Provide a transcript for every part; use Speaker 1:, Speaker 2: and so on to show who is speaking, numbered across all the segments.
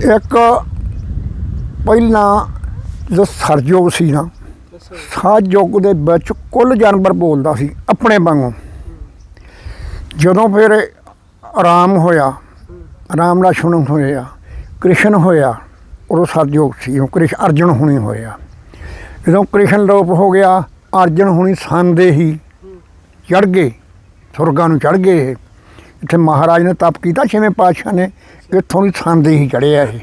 Speaker 1: ਇੱਕ ਪਹਿਲਾਂ ਜੋ ਸਰਯੁਗ ਸੀ ਨਾ ਸਾਜਯੁਗ ਦੇ ਵਿੱਚ ਕੁੱਲ ਜਾਨਵਰ ਬੋਲਦਾ ਸੀ ਆਪਣੇ ਵਾਂਗੂ। ਜਦੋਂ ਫਿਰ ਆਰਾਮ ਹੋਇਆ ਰਾਮ ਲਛਮਣ ਹੋਇਆ ਕ੍ਰਿਸ਼ਨ ਹੋਇਆ ਉਦੋਂ ਸਤਜੋਗ ਸੀ ਉਹ ਕ੍ਰਿਸ਼ਨ ਅਰਜਨ ਹੁਣੀ ਹੋਇਆ। ਜਦੋਂ ਕ੍ਰਿਸ਼ਨ ਲੋਪ ਹੋ ਗਿਆ ਅਰਜਨ ਹੁਣੀ ਸੰਦੇ ਹੀ ਚੜ ਗਏ ਸੁਰਗਾਂ ਨੂੰ ਚੜ ਗਏ ਇੱਥੇ ਮਹਾਰਾਜ ਨੇ ਤਪ ਕੀਤਾ ਛੇਵੇਂ ਪਾਤਸ਼ਾਹ ਨੇ ਇੱਥੋਂ ਦੀ ਸੰਦੇ ਹੀ ਚੜਿਆ ਇਹ।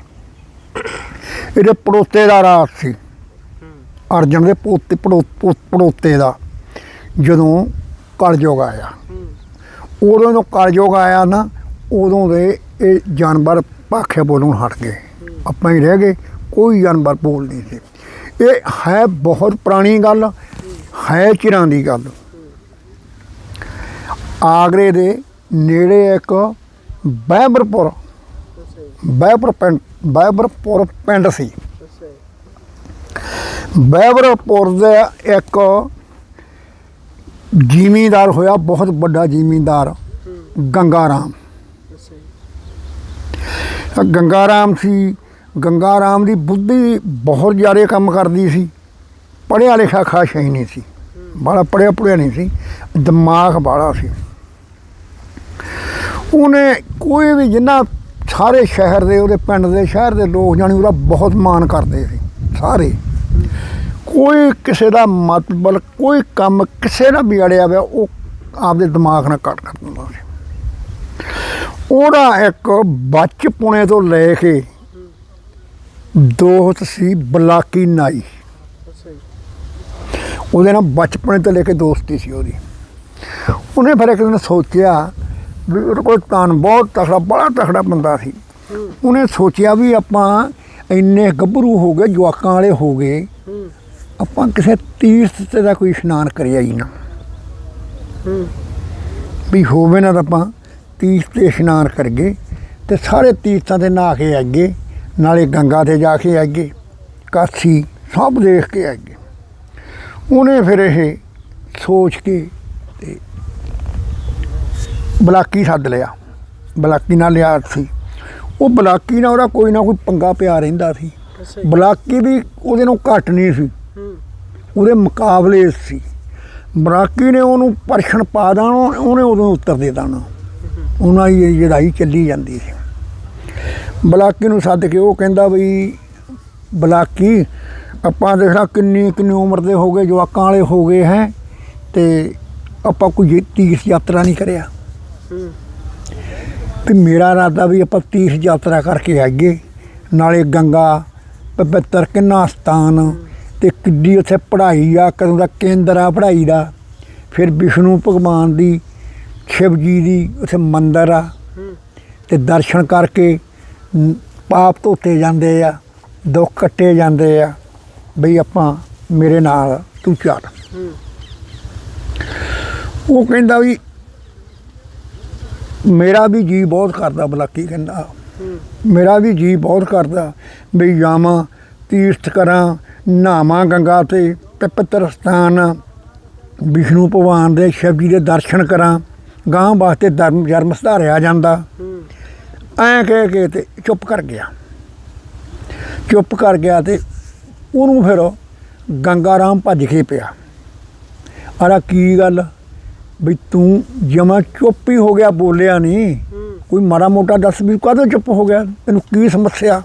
Speaker 1: ਇਹਦੇ ਪੜੋਤੇ ਦਾ ਰਾਜ ਸੀ। ਅਰਜਨ ਦੇ ਪੋਤੇ, ਪੜੋ- ਪੜੋਤੇ ਦਾ ਜਦੋਂ ਕਲਯੁਗ ਆਇਆ। ਉਦੋਂ ਜਦੋਂ ਕਲਯੁਗ ਆਇਆ ਨਾ, ਉਦੋਂ ਦੇ ਇਹ ਜਾਨਵਰ ਭਾਖੇ ਬੋਲਣ ਹਟ ਗਏ। ਆਪਾਂ ਹੀ ਰਹਿ ਗਏ, ਕੋਈ ਜਾਨਵਰ ਬੋਲ ਨਹੀਂ ਸੀ। ਇਹ ਹੈ ਬਹੁਤ ਪੁਰਾਣੀ ਗੱਲ, ਹੈ ਚਿਰਾਂ ਦੀ ਗੱਲ। ਆਗਰੇ ਦੇ ਨੇੜੇ ਇੱਕ ਬਹਿਬਰਪੁਰ
Speaker 2: ਅੱਛਾ
Speaker 1: ਪਿੰਡ ਬਹਿਬਰਪੁਰ ਪਿੰਡ ਸੀ।
Speaker 2: ਅੱਛਾ ਜੀ
Speaker 1: ਦਾ ਇੱਕ ਜ਼ਿਮੀਂਦਾਰ ਹੋਇਆ, ਬਹੁਤ ਵੱਡਾ ਜ਼ਿਮੀਂਦਾਰ, ਗੰਗਾਰਾਮ।
Speaker 2: ਅੱਛਾ ਜੀ
Speaker 1: ਗੰਗਾਰਾਮ ਸੀ। ਗੰਗਾਰਾਮ ਦੀ ਬੁੱਧੀ ਬਹੁਤ ਜ਼ਿਆਦਾ ਕੰਮ ਕਰਦੀ ਸੀ। ਪੜ੍ਹਿਆ ਲਿਖਿਆ ਖਾਸ ਹੀ ਨਹੀਂ ਸੀ। ਬੜਾ ਪੜ੍ਹਿਆ ਪੜ੍ਹਿਆ ਨਹੀਂ ਸੀ। ਦਿਮਾਗ ਬਾੜਾ ਸੀ। ਉਹਨੇ ਕੋਈ ਵੀ ਜਿੰਨਾ ਸਾਰੇ ਸ਼ਹਿਰ ਦੇ, ਉਹਦੇ ਪਿੰਡ ਦੇ, ਸ਼ਹਿਰ ਦੇ ਲੋਕ ਜਾਣੀ ਉਹਦਾ ਬਹੁਤ ਮਾਣ ਕਰਦੇ ਸੀ, ਸਾਰੇ। ਕੋਈ ਕਿਸੇ ਦਾ ਮਤਲਬ ਕੋਈ ਕੰਮ ਕਿਸੇ ਨਾਲ ਵੀ ਅੜਿਆ ਹੋਇਆ, ਉਹ ਆਪਦੇ ਦਿਮਾਗ ਨਾਲ ਕੱਟ ਕਰ ਦਿੰਦਾ ਸੀ। ਉਹਦਾ ਇੱਕ ਬਚਪਨੇ ਤੋਂ ਲੈ ਕੇ ਦੋਸਤ ਸੀ ਬਲਾਕੀ ਨਾਈ। ਉਹਦੇ ਨਾਲ ਬਚਪਨੇ ਤੋਂ ਲੈ ਕੇ ਦੋਸਤੀ ਸੀ ਉਹਦੀ। ਉਹਨੇ ਫਿਰ ਇੱਕ ਦਿਨ ਸੋਚਿਆ ਵੀ ਉਹਦੇ ਕੋਲ ਤਾਂ ਬਹੁਤ ਤਖੜਾ ਬੜਾ ਤਖੜਾ ਬੰਦਾ ਸੀ। ਉਹਨੇ ਸੋਚਿਆ ਵੀ ਆਪਾਂ ਇੰਨੇ ਗੱਭਰੂ ਹੋ ਗਏ, ਜਵਾਕਾਂ ਵਾਲੇ ਹੋ ਗਏ। ਆਪਾਂ ਕਿਸੇ ਤੀਰਥ ਤੇ ਦਾ ਕੋਈ ਇਸ਼ਨਾਨ ਕਰਿਆ ਹੀ ਨਾ। ਵੀ ਹੋਵੇ ਨਾ ਤਾਂ ਆਪਾਂ ਤੀਰਥ ਤੇ ਇਸ਼ਨਾਨ ਕਰਗੇ ਤੇ ਸਾਰੇ ਤੀਰਥਾਂ ਤੇ ਨਹਾ ਕੇ ਆਗੇ ਨਾਲੇ ਗੰਗਾ ਤੇ ਜਾ ਕੇ ਆਗੇ ਕਾਸ਼ੀ ਸਭ ਦੇਖ ਕੇ ਆਗੇ ਉਹਨੇ ਫਿਰ ਇਹ ਸੋਚ ਕੇ ਬਲਾਕੀ ਸੱਦ ਲਿਆ। ਬਲਾਕੀ ਨਾਲ ਲਿਆ ਸੀ। ਉਹ ਬਲਾਕੀ ਨਾਲ ਉਹਦਾ ਕੋਈ ਨਾ ਕੋਈ ਪੰਗਾ ਪਿਆ ਰਹਿੰਦਾ ਸੀ। ਬਲਾਕੀ ਵੀ ਉਹਦੇ ਨੂੰ ਘੱਟ ਨਹੀਂ ਸੀ। ਉਹਦੇ ਮੁਕਾਬਲੇ ਸੀ। ਬਰਾਕੀ ਨੇ ਉਹਨੂੰ ਪਰਖਣ ਪਾ ਦੇਣਾ ਉਹਨੇ ਉਦੋਂ ਉੱਤਰ ਦੇ ਦੇਣਾ। ਉਹਨਾਂ ਦੀ ਲੜਾਈ ਚੱਲੀ ਜਾਂਦੀ ਸੀ। ਬਲਾਕੀ ਨੂੰ ਸੱਦ ਕੇ ਉਹ ਕਹਿੰਦਾ ਵੀ ਬਲਾਕੀ ਆਪਾਂ ਦੇਖਣਾ ਕਿੰਨੀ ਕਿੰਨੀ ਉਮਰ ਦੇ ਹੋ ਗਏ ਜਵਾਕਾਂ ਵਾਲੇ ਹੋ ਗਏ ਹੈ ਤੇ ਆਪਾਂ ਕੋਈ ਤੀਰਥ ਯਾਤਰਾ ਨਹੀਂ ਕਰਿਆ। ਤੇ ਮੇਰਾ ਇਰਾਦਾ ਵੀ ਆਪਾਂ ਤੀਰਥ ਯਾਤਰਾ ਕਰਕੇ ਆਈਏ। ਨਾਲੇ ਗੰਗਾ ਪਵਿੱਤਰ ਕਿੰਨਾ ਸਥਾਨ ਤੇ ਕਿੱਡੀ ਉੱਥੇ ਪੜ੍ਹਾਈ ਆ ਕਦੋਂ ਦਾ ਕੇਂਦਰ ਆ ਪੜ੍ਹਾਈ ਦਾ। ਫਿਰ ਵਿਸ਼ਨੂੰ ਭਗਵਾਨ ਦੀ ਸ਼ਿਵ ਜੀ ਦੀ ਉੱਥੇ ਮੰਦਿਰ ਆ। ਤੇ ਦਰਸ਼ਨ ਕਰਕੇ ਪਾਪ ਧੋਤੇ ਜਾਂਦੇ ਆ ਦੁੱਖ ਕੱਟੇ ਜਾਂਦੇ ਆ। ਬਈ ਆਪਾਂ ਮੇਰੇ ਨਾਲ ਤੂੰ ਚੱਲ। ਉਹ ਕਹਿੰਦਾ ਵੀ ਮੇਰਾ ਵੀ ਜੀ ਬਹੁਤ ਕਰਦਾ ਬਲਾਕੀ ਕਹਿੰਦਾ ਮੇਰਾ ਵੀ ਜੀ ਬਹੁਤ ਕਰਦਾ ਵੀ ਜਾਵਾਂ, ਤੀਰਥ ਕਰਾਂ, ਨਹਾਵਾਂ ਗੰਗਾ ਤੇ ਪਵਿੱਤਰ ਸਥਾਨ, ਵਿਸ਼ਨੂੰ ਭਗਵਾਨ ਦੇ ਸ਼ਿਵ ਜੀ ਦੇ ਦਰਸ਼ਨ ਕਰਾਂ ਗਾਂ ਵਾਸਤੇ ਧਰਮ ਜਰਮ ਸੁਧਾਰਿਆ ਜਾਂਦਾ। ਐਂ ਕਹਿ ਕੇ ਤੇ ਚੁੱਪ ਕਰ ਗਿਆ। ਚੁੱਪ ਕਰ ਗਿਆ ਤੇ ਉਹਨੂੰ ਫਿਰ ਗੰਗਾ ਰਾਮ ਭੱਜ ਕੇ ਪਿਆ। ਅਰਾ ਕੀ ਗੱਲ? ਵੀ ਤੂੰ ਜਮਾ ਚੁੱਪ ਹੀ ਹੋ ਗਿਆ ਬੋਲਿਆ ਨਹੀਂ। ਕੋਈ ਮਾੜਾ ਮੋਟਾ ਦੱਸ ਵੀ ਕਦੋਂ ਚੁੱਪ ਹੋ ਗਿਆ? ਤੈਨੂੰ ਕੀ ਸਮੱਸਿਆ?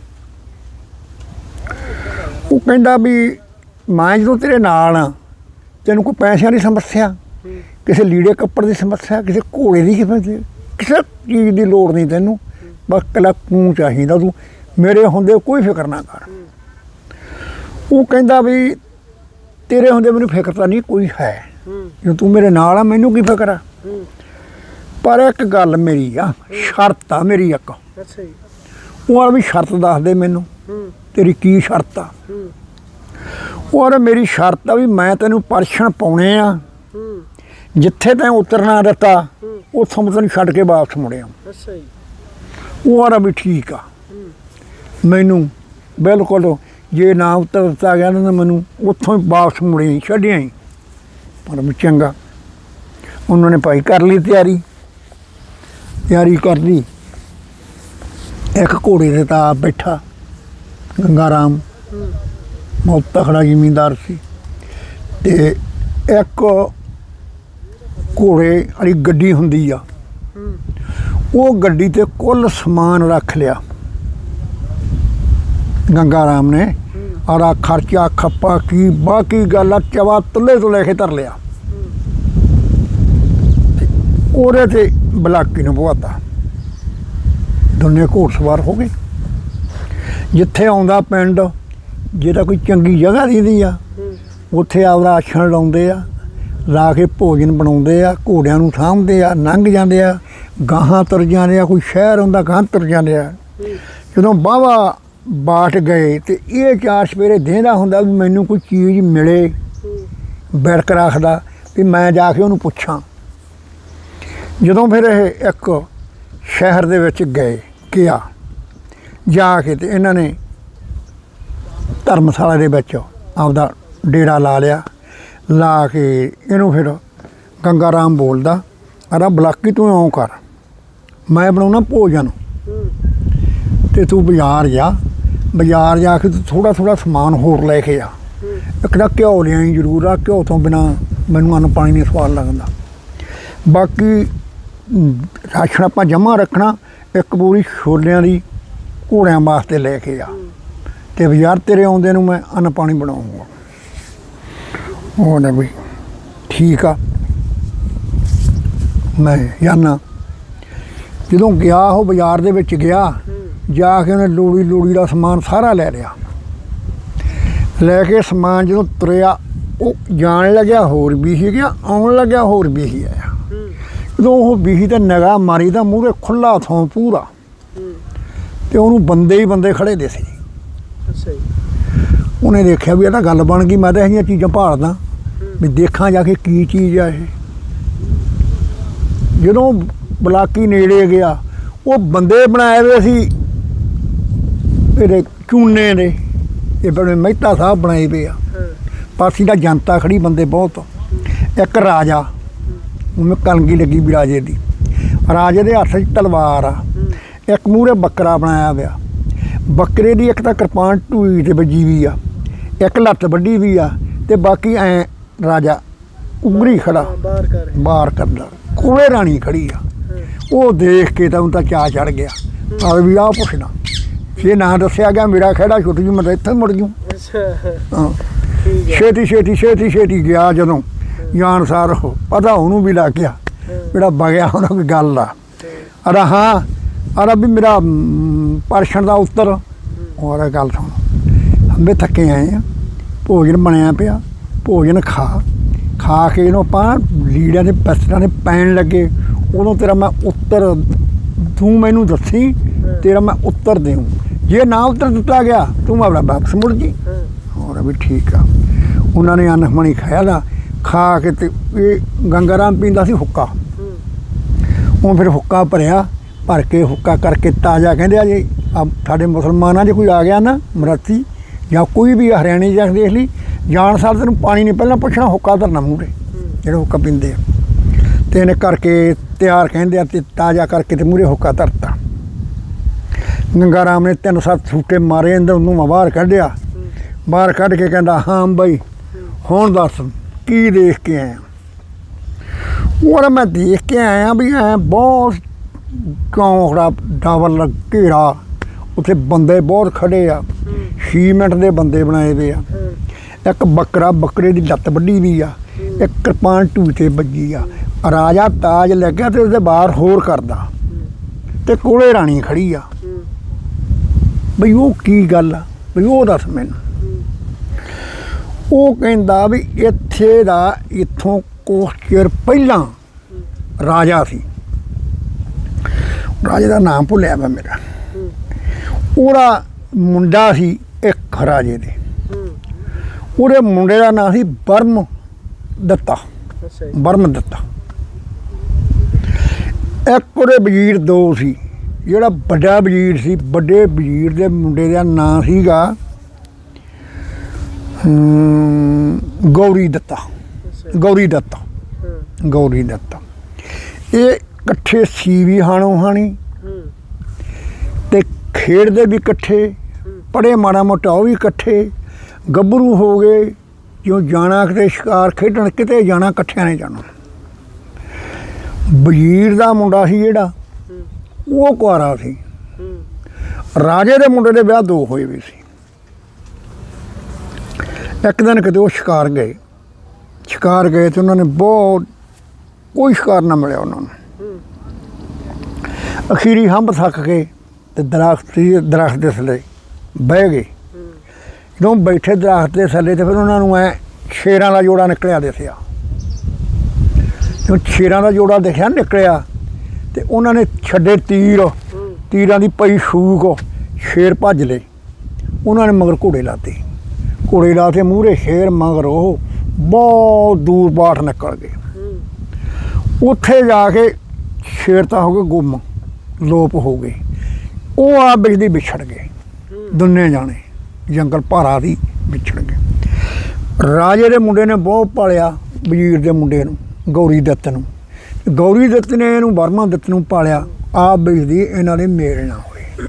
Speaker 1: ਉਹ ਕਹਿੰਦਾ ਵੀ ਮੈਂ ਜਦੋਂ ਤੇਰੇ ਨਾਲ ਆ ਤੈਨੂੰ ਕੋਈ ਪੈਸਿਆਂ ਦੀ ਸਮੱਸਿਆ? ਕਿਸੇ ਲੀੜੇ ਕੱਪੜ ਦੀ ਸਮੱਸਿਆ? ਕਿਸੇ ਘੋੜੇ ਦੀ ਕਿਸੇ ਕਿਸੇ ਚੀਜ਼ ਦੀ ਲੋੜ ਨਹੀਂ ਤੈਨੂੰ। ਬਸ ਕੱਲਾ ਤੂੰ ਚਾਹੀਦਾ ਤੂੰ। ਮੇਰੇ ਹੁੰਦੇ ਕੋਈ ਫਿਕਰ ਨਾ ਕਰ। ਉਹ ਕਹਿੰਦਾ ਵੀ ਤੇਰੇ ਹੁੰਦੇ ਮੈਨੂੰ ਫਿਕਰ ਤਾਂ ਨਹੀਂ ਕੋਈ ਹੂੰ। ਜੇ ਤੂੰ ਮੇਰੇ ਨਾਲ ਆ ਮੈਨੂੰ ਕੀ ਫਿਕਰ ਆ? ਪਰ ਇੱਕ ਗੱਲ ਮੇਰੀ ਆ ਸ਼ਰਤ ਆ ਮੇਰੀ ਇੱਕ।
Speaker 2: ਅੱਛਾ ਜੀ।
Speaker 1: ਉਹ ਆ ਵੀ ਸ਼ਰਤ ਦੱਸ ਦੇ ਮੈਨੂੰ ਤੇਰੀ ਕੀ ਸ਼ਰਤ ਆ? ਉਹ ਆ ਮੇਰੀ ਸ਼ਰਤ ਆ ਵੀ ਮੈਂ ਤੈਨੂੰ ਪਰਛਣ ਪਾਉਣੇ ਆ। ਜਿੱਥੇ ਤੈਂ ਉਤਰਨਾ ਦਿੱਤਾ
Speaker 2: ਹੂੰ।
Speaker 1: ਉੱਥੋਂ ਮੈਂ ਤੈਨੂੰ ਛੱਡ ਕੇ ਵਾਪਸ ਮੁੜਿਆ।
Speaker 2: ਅੱਛਾ ਜੀ।
Speaker 1: ਉਹ ਆ ਵੀ ਠੀਕ ਆ। ਮੈਨੂੰ ਬਿਲਕੁਲ ਜੇ ਨਾ ਉਤਰ ਦਿੱਤਾ ਗਿਆ ਨਾ ਮੈਨੂੰ ਉੱਥੋਂ ਹੀ ਵਾਪਸ ਮੁੜਿਆ ਛੱਡਿਆ ਹੀ। ਪਰਮ ਚੰਗਾ। ਉਹਨਾਂ ਨੇ ਭਾਈ ਕਰ ਲਈ ਤਿਆਰੀ। ਤਿਆਰੀ ਕਰ ਲਈ। ਇੱਕ ਘੋੜੇ ਤੇ ਤਾਂ ਆਪ ਬੈਠਾ। ਗੰਗਾ ਰਾਮ। ਬਹੁਤ ਤਖੜਾ ਜ਼ਿਮੀਂਦਾਰ ਸੀ। ਤੇ ਇੱਕ ਘੋੜੇ ਵਾਲੀ ਗੱਡੀ ਹੁੰਦੀ ਆ। ਉਹ ਗੱਡੀ ਤੇ ਕੁੱਲ ਸਮਾਨ ਰੱਖ ਲਿਆ। ਗੰਗਾ ਰਾਮ ਨੇ। ਆਰਾ ਖਰਚਾ ਖੱਪਾ ਕੀ, ਬਾਕੀ ਗੱਲ ਆ, ਚਵਾ ਤੁੱਲੇ ਤੋਂ ਲੈ ਕੇ ਧਰ ਲਿਆ। ਉਹਦੇ ਤੇ ਬਲਾਕੀ ਨੂੰ ਪਵਾਤਾ ਦੋਨੇ ਘੋੜਸਵਾਰ ਹੋ ਗਏ। ਜਿੱਥੇ ਆਉਂਦਾ ਪਿੰਡ, ਜਿਹੜਾ ਕੋਈ ਚੰਗੀ ਜਗ੍ਹਾ ਦੀਦੀ ਆ, ਉੱਥੇ ਆਪਦਾ ਆਸ਼ਣ ਲਾਉਂਦੇ ਆ, ਲਾ ਕੇ ਭੋਜਨ ਬਣਾਉਂਦੇ ਆ, ਘੋੜਿਆਂ ਨੂੰ ਸਾਂਭਦੇ ਆ, ਲੰਘ ਜਾਂਦੇ ਆ, ਗਾਹਾਂ ਤੁਰ ਜਾਂਦੇ ਆ, ਕੋਈ ਸ਼ਹਿਰ ਹੁੰਦਾ ਗਾਹਾਂ ਤੁਰ ਜਾਂਦੇ ਆ। ਜਦੋਂ ਬਾਵਾ ਬਾਟ ਗਏ ਤੇ ਇਹ ਚਾਰ ਸਵੇਰੇ ਦੇਂਦਾ ਹੁੰਦਾ ਵੀ ਮੈਨੂੰ ਕੋਈ ਚੀਜ਼ ਮਿਲੇ ਬਿਰਕ ਰੱਖਦਾ ਵੀ ਮੈਂ ਜਾ ਕੇ ਉਹਨੂੰ ਪੁੱਛਾਂ। ਜਦੋਂ ਫਿਰ ਇਹ ਇੱਕ ਸ਼ਹਿਰ ਦੇ ਵਿੱਚ ਗਏ ਗਿਆ ਜਾ ਕੇ ਤੇ ਇਹਨਾਂ ਨੇ ਧਰਮਸ਼ਾਲਾ ਦੇ ਵਿੱਚ ਆਪਦਾ ਡੇਰਾ ਲਾ ਲਿਆ ਲਾ ਕੇ ਇਹਨੂੰ ਫਿਰ ਗੰਗਾ ਰਾਮ ਬੋਲਦਾ ਅਰਾ ਬਲਾਕੀ ਤੂੰ ਇਉਂ ਕਰ ਮੈਂ ਬਣਾਉਣਾ ਭੋਜਨ। ਤੇ ਤੂੰ ਬਾਜ਼ਾਰ ਜਾ ਬਾਜ਼ਾਰ ਜਾ ਕੇ ਤੂੰ ਥੋੜਾ ਥੋੜਾ ਸਮਾਨ ਹੋਰ ਲੈ ਕੇ ਆ। ਇੱਕ ਤਾਂ ਘਿਓ ਲਿਆਈ ਜ਼ਰੂਰ ਆ, ਘਿਓ ਤੋਂ ਬਿਨਾ ਮੈਨੂੰ ਅੰਨ ਪਾਣੀ ਨਹੀਂ ਸਵਾਦ ਲੱਗਦਾ। ਬਾਕੀ ਰਾਸ਼ਨ ਆਪਾਂ ਜਮ੍ਹਾਂ ਰੱਖਣਾ, ਇੱਕ ਪੂਰੀ ਛੋਲਿਆਂ ਦੀ ਘੋੜਿਆਂ ਵਾਸਤੇ ਲੈ ਕੇ ਆ। ਤੇ ਬਾਜ਼ਾਰ ਤੇਰੇ ਆਉਂਦੇ ਨੂੰ ਮੈਂ ਅੰਨ ਪਾਣੀ ਬਣਾਉਂਗਾ। ਉਹ ਨਾ ਵੀ ਠੀਕ ਆ। ਮੈਂ ਜਾਨਾ। ਜਦੋਂ ਗਿਆ ਉਹ ਬਾਜ਼ਾਰ ਦੇ ਵਿੱਚ ਗਿਆ ਜਾ ਕੇ ਉਹਨੇ ਲੋੜੀ ਲੋੜੀ ਦਾ ਸਮਾਨ ਸਾਰਾ ਲੈ ਲਿਆ। ਲੈ ਕੇ ਸਮਾਨ ਜਦੋਂ ਤੁਰਿਆ ਉਹ ਜਾਣ ਲੱਗਿਆ ਹੋਰ ਵੀ ਸੀ ਗਿਆ ਆਉਣ ਲੱਗਿਆ ਹੋਰ ਵੀ ਸੀ ਆਇਆ।
Speaker 2: ਹੂੰ
Speaker 1: ਜਦੋਂ ਉਹ ਬੀਹੀ ਤੇ ਨਿਗਾਹ ਮਾਰੀ ਤਾਂ ਮੂਹਰੇ ਖੁੱਲਾ ਥੋਂ ਪੂਰਾ।
Speaker 2: ਹੂੰ
Speaker 1: ਤੇ ਉਹਨੂੰ ਬੰਦੇ ਹੀ ਬੰਦੇ ਖੜੇ ਦੇ ਸੀ
Speaker 2: ਅੱਛਾ
Speaker 1: ਉਹਨੇ ਦੇਖਿਆ ਵੀ ਇਹ ਤਾਂ ਗੱਲ ਬਣ ਗਈ ਮੈਂ ਤਾਂ ਇਹੀਆਂ ਚੀਜ਼ਾਂ ਭਾਲਦਾ। ਵੀ ਦੇਖਾਂ ਜਾ ਕੇ ਕੀ ਚੀਜ਼ ਆ ਇਹ। ਜਦੋਂ ਬਲਾਕੀ ਨੇੜੇ ਗਿਆ ਉਹ ਬੰਦੇ ਬਣਾਏ ਹੋਏ ਸੀ ਇਹਦੇ ਚੂਨੇ ਦੇ ਇਹ ਬੜੇ ਮਹਿਤਾ ਸਾਹਿਬ ਬਣਾਏ ਪਏ ਆ। ਪਾਸੀ ਦਾ ਜਨਤਾ ਖੜੀ ਬੰਦੇ ਬਹੁਤ। ਇੱਕ ਰਾਜਾ ਉਹਨੂੰ ਕਲਗੀ ਲੱਗੀ ਵੀ ਰਾਜੇ ਦੀ। ਰਾਜੇ ਦੇ ਹੱਥ 'ਚ ਤਲਵਾਰ ਆ। ਇੱਕ ਮੂਹਰੇ ਬੱਕਰਾ ਬਣਾਇਆ ਹੋਇਆ। ਬੱਕਰੇ ਦੀ ਇੱਕ ਤਾਂ ਕਿਰਪਾਨ ਢੂਈ ਤੇ ਵੱਜੀ ਵੀ ਆ। ਇੱਕ ਲੱਤ ਵੱਡੀ ਵੀ ਆ ਤੇ ਬਾਕੀ ਐ ਰਾਜਾ ਉਗਰੀ ਖੜਾ।
Speaker 2: ਬਾਹਰ ਕਰ
Speaker 1: ਬਾਹਰ ਕਰਦਾ। ਕੋਲੇ ਰਾਣੀ ਖੜੀ ਆ। ਉਹ ਦੇਖ ਕੇ ਤਾਂ ਉਹ ਤਾਂ ਚਾਹ ਚੜ ਗਿਆ। ਆ ਵੀ ਆ ਪੁੱਛਣਾ ਜੇ ਨਾ ਦੱਸਿਆ ਗਿਆ ਮੇਰਾ ਖੜਾ ਛੁੱਟ ਜੂ ਮੈਂ ਤਾਂ ਇੱਥੇ ਮੁੜ ਜੂ।
Speaker 2: ਅੱਛਾ।
Speaker 1: ਹਾਂ।
Speaker 2: ਠੀਕ ਹੈ
Speaker 1: ਛੇਤੀ ਛੇਤੀ ਛੇਤੀ ਛੇਤੀ ਗਿਆ ਜਦੋਂ ਜਾਣ ਸਾਰ ਪਤਾ ਉਹਨੂੰ ਵੀ ਲੱਗ ਗਿਆ ਜਿਹੜਾ ਬਗਿਆ ਉਹਨਾਂ ਕੋਈ ਗੱਲ ਆ। ਅਰੇ ਹਾਂ ਅਰੇ ਵੀ ਮੇਰਾ ਪਰਸ਼ਨ ਦਾ ਉੱਤਰ ਹੋਰ ਗੱਲ ਸੁਣ। ਹੰਬੇ ਥੱਕੇ ਆਏ ਆ ਭੋਜਨ ਬਣਿਆ ਪਿਆ ਭੋਜਨ ਖਾ ਖਾ ਕੇ ਇਹਨੂੰ ਆਪਾਂ ਲੀੜਿਆਂ ਦੇ ਪਸਰਾਂ ਦੇ ਪੈਣ ਲੱਗੇ ਉਦੋਂ ਤੇਰਾ ਮੈਂ ਉੱਤਰ ਤੂੰ ਮੈਨੂੰ ਦੱਸੀ ਤੇਰਾ ਮੈਂ ਉੱਤਰ ਦੇਉ ਜੇ ਨਾ ਉੱਤਰ ਦਿੱਤਾ ਗਿਆ ਤੂੰ ਆਪਣਾ ਵਾਪਸ ਮੁੜ ਜੀ। ਹੋਰ ਵੀ ਠੀਕ ਆ। ਉਹਨਾਂ ਨੇ ਅਨਹਮਣੀ ਖਾਇਆ ਦਾ ਖਾ ਕੇ ਤੇ ਇਹ ਗੰਗਾ ਰਾਮ ਪੀਂਦਾ ਸੀ ਹੁੱਕਾ। ਉਹ ਫਿਰ ਹੁੱਕਾ ਭਰਿਆ ਭਰ ਕੇ ਹੁੱਕਾ ਕਰਕੇ ਤਾਜ਼ਾ ਕਹਿੰਦੇ ਆ ਜੀ ਸਾਡੇ ਮੁਸਲਮਾਨਾਂ 'ਚ ਕੋਈ ਆ ਗਿਆ ਨਾ ਮਰਾਠੀ ਜਾਂ ਕੋਈ ਵੀ ਹਰਿਆਣੀ ਜਾਂ ਦੇਖ ਲਈ ਜਾਣ ਸਾਰ ਤੈਨੂੰ ਪਾਣੀ ਨਹੀਂ ਪਹਿਲਾਂ ਪੁੱਛਣਾ ਹੁੱਕਾ ਧਰਨਾ ਮੂਹਰੇ
Speaker 2: ਹੂੰ।
Speaker 1: ਜਿਹੜਾ ਹੁੱਕਾ ਪੀਂਦੇ ਆ। ਤੇ ਇਹਨੇ ਕਰਕੇ ਤਿਆਰ ਕਹਿੰਦੇ ਆ ਤੇ ਤਾਜ਼ਾ ਕਰਕੇ ਤੇ ਮੂਹਰੇ ਹੁੱਕਾ ਧਰਤਾ। ਨੰਗਾ ਰਾਮ ਨੇ ਤਿੰਨ ਸੱਤ ਛੂਟੇ ਮਾਰੇ ਅੰਦਰ ਉਹਨੂੰ ਬਾਹਰ ਕੱਢਿਆ। ਬਾਹਰ ਕੱਢ ਕੇ ਕਹਿੰਦਾ, ਹਾਂ ਬਈ, ਹੁਣ ਦੱਸ ਕੀ ਦੇਖ ਕੇ ਆਇਆ? ਉਹ ਮੈਂ ਦੇਖ ਕੇ ਆਇਆ ਵੀ ਐ ਬਹੁਤ ਕੌਂਖੜਾ ਡਬਲ ਘੇਰਾ, ਉੱਥੇ ਬੰਦੇ ਬਹੁਤ ਖੜੇ ਆ। ਸੀਮੈਂਟ ਦੇ ਬੰਦੇ ਬਣਾਏ ਵੇ ਆ। ਇੱਕ ਬੱਕਰਾ, ਬੱਕਰੇ ਦੀ ਲੱਤ ਵੱਡੀ ਵੀ ਆ। ਇੱਕ ਕਿਰਪਾਨ ਢੂਤੇ ਵੱਜੀ ਆ। ਰਾਜਾ ਤਾਜ ਲੱਗਿਆ ਤੇ ਉਹਦੇ ਬਾਹਰ ਹੋਰ ਕਰਦਾ। ਤੇ ਕੋਲੇ ਰਾਣੀ ਖੜੀ ਆ। ਬਈ ਉਹ ਕੀ ਗੱਲ ਆ? ਬਈ ਉਹ ਦੱਸ ਮੈਨੂੰ। ਉਹ ਕਹਿੰਦਾ ਵੀ ਇੱਥੇ ਦਾ ਇੱਥੋਂ ਕੁਛ ਚਿਰ ਪਹਿਲਾਂ ਰਾਜਾ ਸੀ। ਰਾਜੇ ਦਾ ਨਾਮ ਭੁੱਲਿਆ ਮੈਂ ਮੇਰਾ। ਉਹਦਾ ਮੁੰਡਾ ਸੀ ਇੱਕ ਰਾਜੇ ਦੇ। ਉਹਦੇ ਮੁੰਡੇ ਦਾ ਨਾਮ ਸੀ ਬਰਮ ਦੱਤਾ। ਬਰਮ ਦੱਤਾ। ਇੱਕ ਉਹਦੇ ਵਜ਼ੀਰ ਦੋ ਸੀ। ਜਿਹੜਾ ਵੱਡਾ ਵਜ਼ੀਰ ਸੀ ਵੱਡੇ ਵਜ਼ੀਰ ਦੇ ਮੁੰਡੇ ਦਾ ਨਾਂ ਸੀਗਾ ਗੌਰੀ ਦੱਤਾ। ਗੌਰੀ ਦੱਤਾ। ਗੌਰੀ ਦੱਤਾ। ਇਹ ਇਕੱਠੇ ਸੀ ਵੀ ਹਾਣੋ ਹਾਣੀ ਤੇ ਖੇਡਦੇ ਵੀ ਇਕੱਠੇ ਪੜੇ ਮਾੜਾ ਮੋਟਾ ਉਹ ਵੀ ਇਕੱਠੇ ਗੱਭਰੂ ਹੋ ਗਏ ਜੋ ਜਾਣਾ ਕਿਤੇ ਸ਼ਿਕਾਰ ਖੇਡਣ ਕਿਤੇ ਜਾਣਾ ਇਕੱਠਿਆਂ ਨੇ ਜਾਣਾ। ਵਜ਼ੀਰ ਦਾ ਮੁੰਡਾ ਸੀ ਜਿਹੜਾ ਉਹ ਕੁਆਰਾ ਸੀ।
Speaker 2: ਹੂੰ
Speaker 1: ਰਾਜੇ ਦੇ ਮੁੰਡੇ ਦੇ ਵਿਆਹ ਦੋ ਹੋਏ ਵੀ ਸੀ। ਇੱਕ ਦਿਨ ਕਿਤੇ ਉਹ ਸ਼ਿਕਾਰ ਗਏ। ਸ਼ਿਕਾਰ ਗਏ ਤੇ ਉਹਨਾਂ ਨੇ ਬਹੁਤ, ਕੋਈ ਸ਼ਿਕਾਰ ਨਾ ਮਿਲਿਆ ਉਹਨਾਂ ਨੂੰ। ਅਖੀਰੀ ਹੰਬ ਥੱਕ ਕੇ ਤੇ ਦਰਖਤ ਸੀ ਦਰਖਤ ਦੇ ਥੱਲੇ ਬਹਿ ਗਏ। ਜਦੋਂ ਬੈਠੇ ਦਰਖਤ ਦੇ ਥੱਲੇ ਤੇ ਫਿਰ ਉਹਨਾਂ ਨੂੰ ਐ ਸ਼ੇਰਾਂ ਦਾ ਜੋੜਾ ਨਿਕਲਿਆ ਦਿਸਿਆ ਜਦੋਂ ਸ਼ੇਰਾਂ ਦਾ ਜੋੜਾ ਦਿਖਿਆ, ਨਿਕਲਿਆ ਤੇ ਉਹਨਾਂ ਨੇ ਛੱਡੇ ਤੀਰ, ਤੀਰਾਂ ਦੀ ਪਈ ਛੂਕ ਸ਼ੇਰ ਭੱਜ ਲਏ। ਉਹਨਾਂ ਨੇ ਮਗਰ ਘੋੜੇ ਲਾਤੇ। ਘੋੜੇ ਲਾ ਕੇ ਮੂਹਰੇ, ਸ਼ੇਰ ਮਗਰ ਉਹ ਬਹੁਤ ਦੂਰ ਬਾਠ ਨਿਕਲ ਗਏ। ਉੱਥੇ ਜਾ ਕੇ ਸ਼ੇਰ ਤਾਂ ਹੋ ਗਏ ਗੁੰਮ, ਲੋਪ ਹੋ ਗਏ। ਉਹ ਆ ਬਿਜਲੀ ਵਿਛੜ ਗਏ। ਦੁੰਨੇ ਜਾਣੇ ਜੰਗਲ ਭਾਰਾ ਦੀ ਵਿਛੜ ਗਏ। ਰਾਜੇ ਦੇ ਮੁੰਡੇ ਨੇ ਬਹੁਤ ਪਾਲਿਆ, ਵਜ਼ੀਰ ਦੇ ਮੁੰਡੇ ਨੂੰ, ਗੌਰੀ ਦੱਤ ਨੂੰ। ਗੌਰੀ ਦੱਤ ਨੇ ਇਹਨੂੰ ਵਰਮਾ ਦੱਤ ਨੂੰ ਪਾਲਿਆ ਆ ਬਿਜਲੀ ਇਹਨਾਂ ਦੇ ਮੇਲ ਨਾ ਹੋਏ।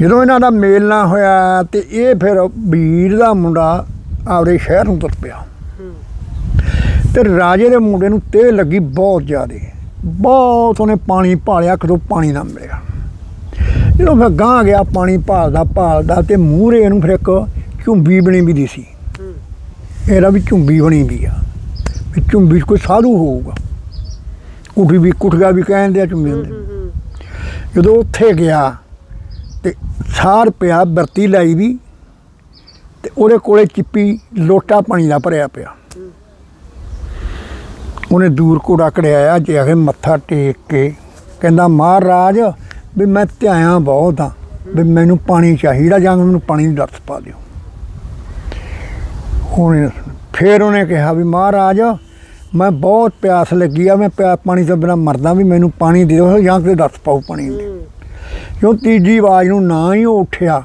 Speaker 1: ਜਦੋਂ ਇਹਨਾਂ ਦਾ ਮੇਲ ਨਾ ਹੋਇਆ ਤੇ ਇਹ ਫਿਰ ਵੀਰ ਦਾ ਮੁੰਡਾ ਆਪਦੇ ਸ਼ਹਿਰ ਨੂੰ ਤੁਰ ਪਿਆ। ਤੇ ਰਾਜੇ ਦੇ ਮੁੰਡੇ ਨੂੰ ਤੇ ਲੱਗੀ ਬਹੁਤ ਜ਼ਿਆਦੇ। ਬਹੁਤ ਉਹਨੇ ਪਾਣੀ ਭਾਲਿਆ ਕਦੋਂ ਪਾਣੀ ਨਾ ਮਿਲਿਆ। ਜਦੋਂ ਫਿਰ ਗਾਂ ਗਿਆ ਪਾਣੀ ਭਾਲਦਾ ਭਾਲਦਾ ਤੇ ਮੂਹਰੇ ਇਹਨੂੰ ਫਿਰ ਇੱਕ ਝੁੰਬੀ ਬਣੀ ਵੀ ਦੀ ਸੀ ਇਹਦਾ ਵੀ ਝੁੰਬੀ ਬਣੀ ਵੀ ਆ। ਵੀ ਝੁੰਬੀ ਕੋਈ ਸਾਧੂ ਹੋਊਗਾ। ਕੁਠੀ ਵੀ ਕੁਠਗਾ ਵੀ ਕਹਿੰਦੇ ਆ ਝੁੰਬੀ ਹੁੰਦੇ ਜਦੋਂ ਉੱਥੇ ਗਿਆ ਤੇ ਸਾਰ ਪਿਆ ਵਰਤੀ ਲਾਈ ਵੀ ਤੇ ਉਹਦੇ ਕੋਲੇ ਚਿੱਪੀ ਲੋਟਾ ਪਾਣੀ ਦਾ ਭਰਿਆ ਪਿਆ। ਉਹਨੇ ਦੂਰ ਘੋੜਾ ਕੜਿਆ ਜਾ ਕੇ ਮੱਥਾ ਟੇਕ ਕੇ। ਕਹਿੰਦਾ ਮਹਾਰਾਜ ਵੀ ਮੈਂ ਧਿਆਇਆ ਬਹੁਤ ਆ ਵੀ ਮੈਨੂੰ ਪਾਣੀ ਚਾਹੀਦਾ ਜਾਂ ਮੈਨੂੰ ਪਾਣੀ ਦੀ ਦਰਸ ਪਾ ਦਿਓ। ਉਹਨੇ ਫਿਰ ਉਹਨੇ ਕਿਹਾ ਵੀ ਮਹਾਰਾਜ ਮੈਂ ਬਹੁਤ ਪਿਆਸ ਲੱਗੀ ਆ ਮੈਂ ਪਿਆ ਪਾਣੀ ਤੋਂ ਬਿਨਾ ਮਰਦਾ ਵੀ ਮੈਨੂੰ ਪਾਣੀ ਦੇ ਦਿਓ ਜਾਂ ਕਿ ਦਰਸ ਪਾਓ ਪਾਣੀ ਦੀ। ਕਿਉਂ ਤੀਜੀ ਆਵਾਜ਼ ਨੂੰ ਨਾ ਹੀ ਉਹ ਉੱਠਿਆ।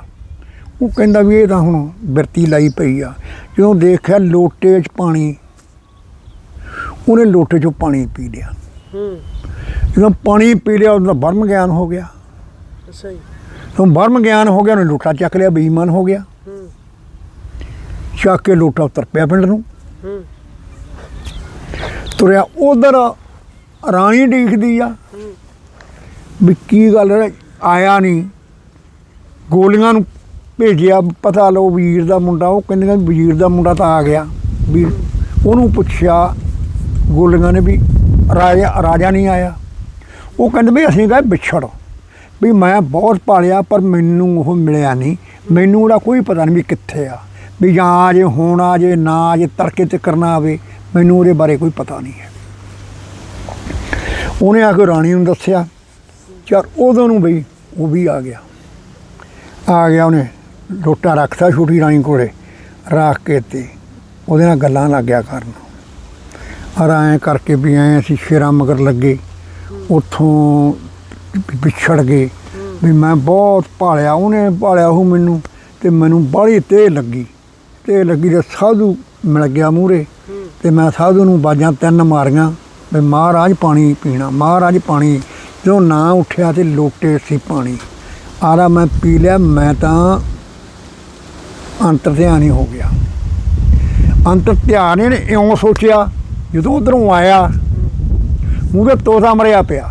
Speaker 1: ਉਹ ਕਹਿੰਦਾ ਵੀ ਇਹ ਤਾਂ ਹੁਣ ਬਿਰਤੀ ਲਾਈ ਪਈ ਆ। ਜਦੋਂ ਦੇਖਿਆ ਲੋਟੇ 'ਚ ਪਾਣੀ ਉਹਨੇ ਲੋਟੇ 'ਚੋਂ ਪਾਣੀ ਪੀ ਲਿਆ।
Speaker 2: ਹੂੰ।
Speaker 1: ਜਦੋਂ ਪਾਣੀ ਪੀ ਲਿਆ ਉਹਦਾ ਬਰਮ ਗਿਆਨ ਹੋ ਗਿਆ।
Speaker 2: ਜੀ।
Speaker 1: ਜਦੋਂ ਬਰਮ ਗਿਆਨ ਹੋ ਗਿਆ ਉਹਨੇ ਲੋਟਾ ਚੱਕ ਲਿਆ ਬੇਈਮਾਨ ਹੋ ਗਿਆ। ਚੱਕ ਕੇ ਲੋਟਾ ਉਤਰ ਪਿਆ ਪਿੰਡ ਨੂੰ। ਤੁਰਿਆ ਉਧਰ ਰਾਣੀ ਡੀਕਦੀ ਆ ਵੀ ਕੀ ਗੱਲ ਆਇਆ ਨਹੀਂ। ਗੋਲੀਆਂ ਨੂੰ ਭੇਜਿਆ, ਪਤਾ ਲਓ ਵੀਰ ਦਾ ਮੁੰਡਾ, ਉਹ ਕਹਿੰਦੇ ਵੀ ਵੀਰ ਦਾ ਮੁੰਡਾ ਤਾਂ ਆ ਗਿਆ। ਵੀ ਉਹਨੂੰ ਪੁੱਛਿਆ, ਗੋਲੀਆਂ ਨੇ ਵੀ ਰਾਜਾ ਰਾਜਾ ਨਹੀਂ ਆਇਆ। ਉਹ ਕਹਿੰਦੇ ਵੀ ਅਸੀਂ ਗਏ ਵਿਛੜ। ਵੀ ਮੈਂ ਬਹੁਤ ਪਾਲਿਆ, ਪਰ ਮੈਨੂੰ ਉਹ ਮਿਲਿਆ ਨਹੀਂ। ਮੈਨੂੰ ਉਹਦਾ ਕੋਈ ਪਤਾ ਨਹੀਂ ਵੀ ਕਿੱਥੇ ਆ। ਵੀ ਜਾਂ ਆ ਜੇ ਹੁਣ, ਆ ਜੇ ਨਾ, ਆ ਜੇ ਤੜਕੇ ਤੇ ਕਰਨਾ ਆਵੇ, ਮੈਨੂੰ ਉਹਦੇ ਬਾਰੇ ਕੋਈ ਪਤਾ ਨਹੀਂ ਹੈ। ਉਹਨੇ ਆ ਕੇ ਰਾਣੀ ਨੂੰ ਦੱਸਿਆ, ਚਲ ਉਦੋਂ ਨੂੰ ਬਈ ਉਹ ਵੀ ਆ ਗਿਆ। ਆ ਗਿਆ ਉਹਨੇ ਲੋਟਾ ਰੱਖਤਾ ਛੋਟੀ ਰਾਣੀ ਕੋਲੇ, ਰੱਖ ਕੇ ਤੇ ਉਹਦੇ ਨਾਲ ਗੱਲਾਂ ਲੱਗ ਗਿਆ ਕਰਨ। ਔਰ ਐਂ ਕਰਕੇ ਵੀ ਐਂ ਅਸੀਂ ਸ਼ੇਰਾ ਮਗਰ ਲੱਗੇ, ਉੱਥੋਂ ਵੀ ਵਿਛੜ ਗਏ। ਵੀ ਮੈਂ ਬਹੁਤ ਭਾਲਿਆ, ਉਹਨੇ ਭਾਲਿਆ ਉਹ ਮੈਨੂੰ, ਤੇ ਮੈਨੂੰ ਬਾਹਲੀ ਤੇਜ਼ ਲੱਗੀ। ਤੇ ਲੱਗੀ ਤੇ ਸਾਧੂ ਮਿਲ ਗਿਆ ਮੂਰੇ
Speaker 2: ਹੂੰ
Speaker 1: ਤੇ ਮੈਂ ਸਾਧੂ ਨੂੰ ਬਾਜਾਂ ਤਿੰਨ ਮਾਰੀਆਂ ਵੀ ਮਹਾਰਾਜ ਪਾਣੀ ਪੀਣਾ, ਮਹਾਰਾਜ ਪਾਣੀ। ਜਦੋਂ ਨਾ ਉੱਠਿਆ ਤੇ ਲੋਟੇ ਸੀ ਪਾਣੀ। ਆਰਾ ਮੈਂ ਪੀ ਲਿਆ, ਮੈਂ ਤਾਂ ਅੰਤਰ ਧਿਆਨ ਹੀ ਹੋ ਗਿਆ। ਅੰਤਰ ਧਿਆਨ ਇਹਨੇ ਇਉਂ ਸੋਚਿਆ, ਜਦੋਂ ਉਧਰੋਂ ਆਇਆ, ਮੂਹਰੇ ਤੋਤਾ ਮਰਿਆ ਪਿਆ।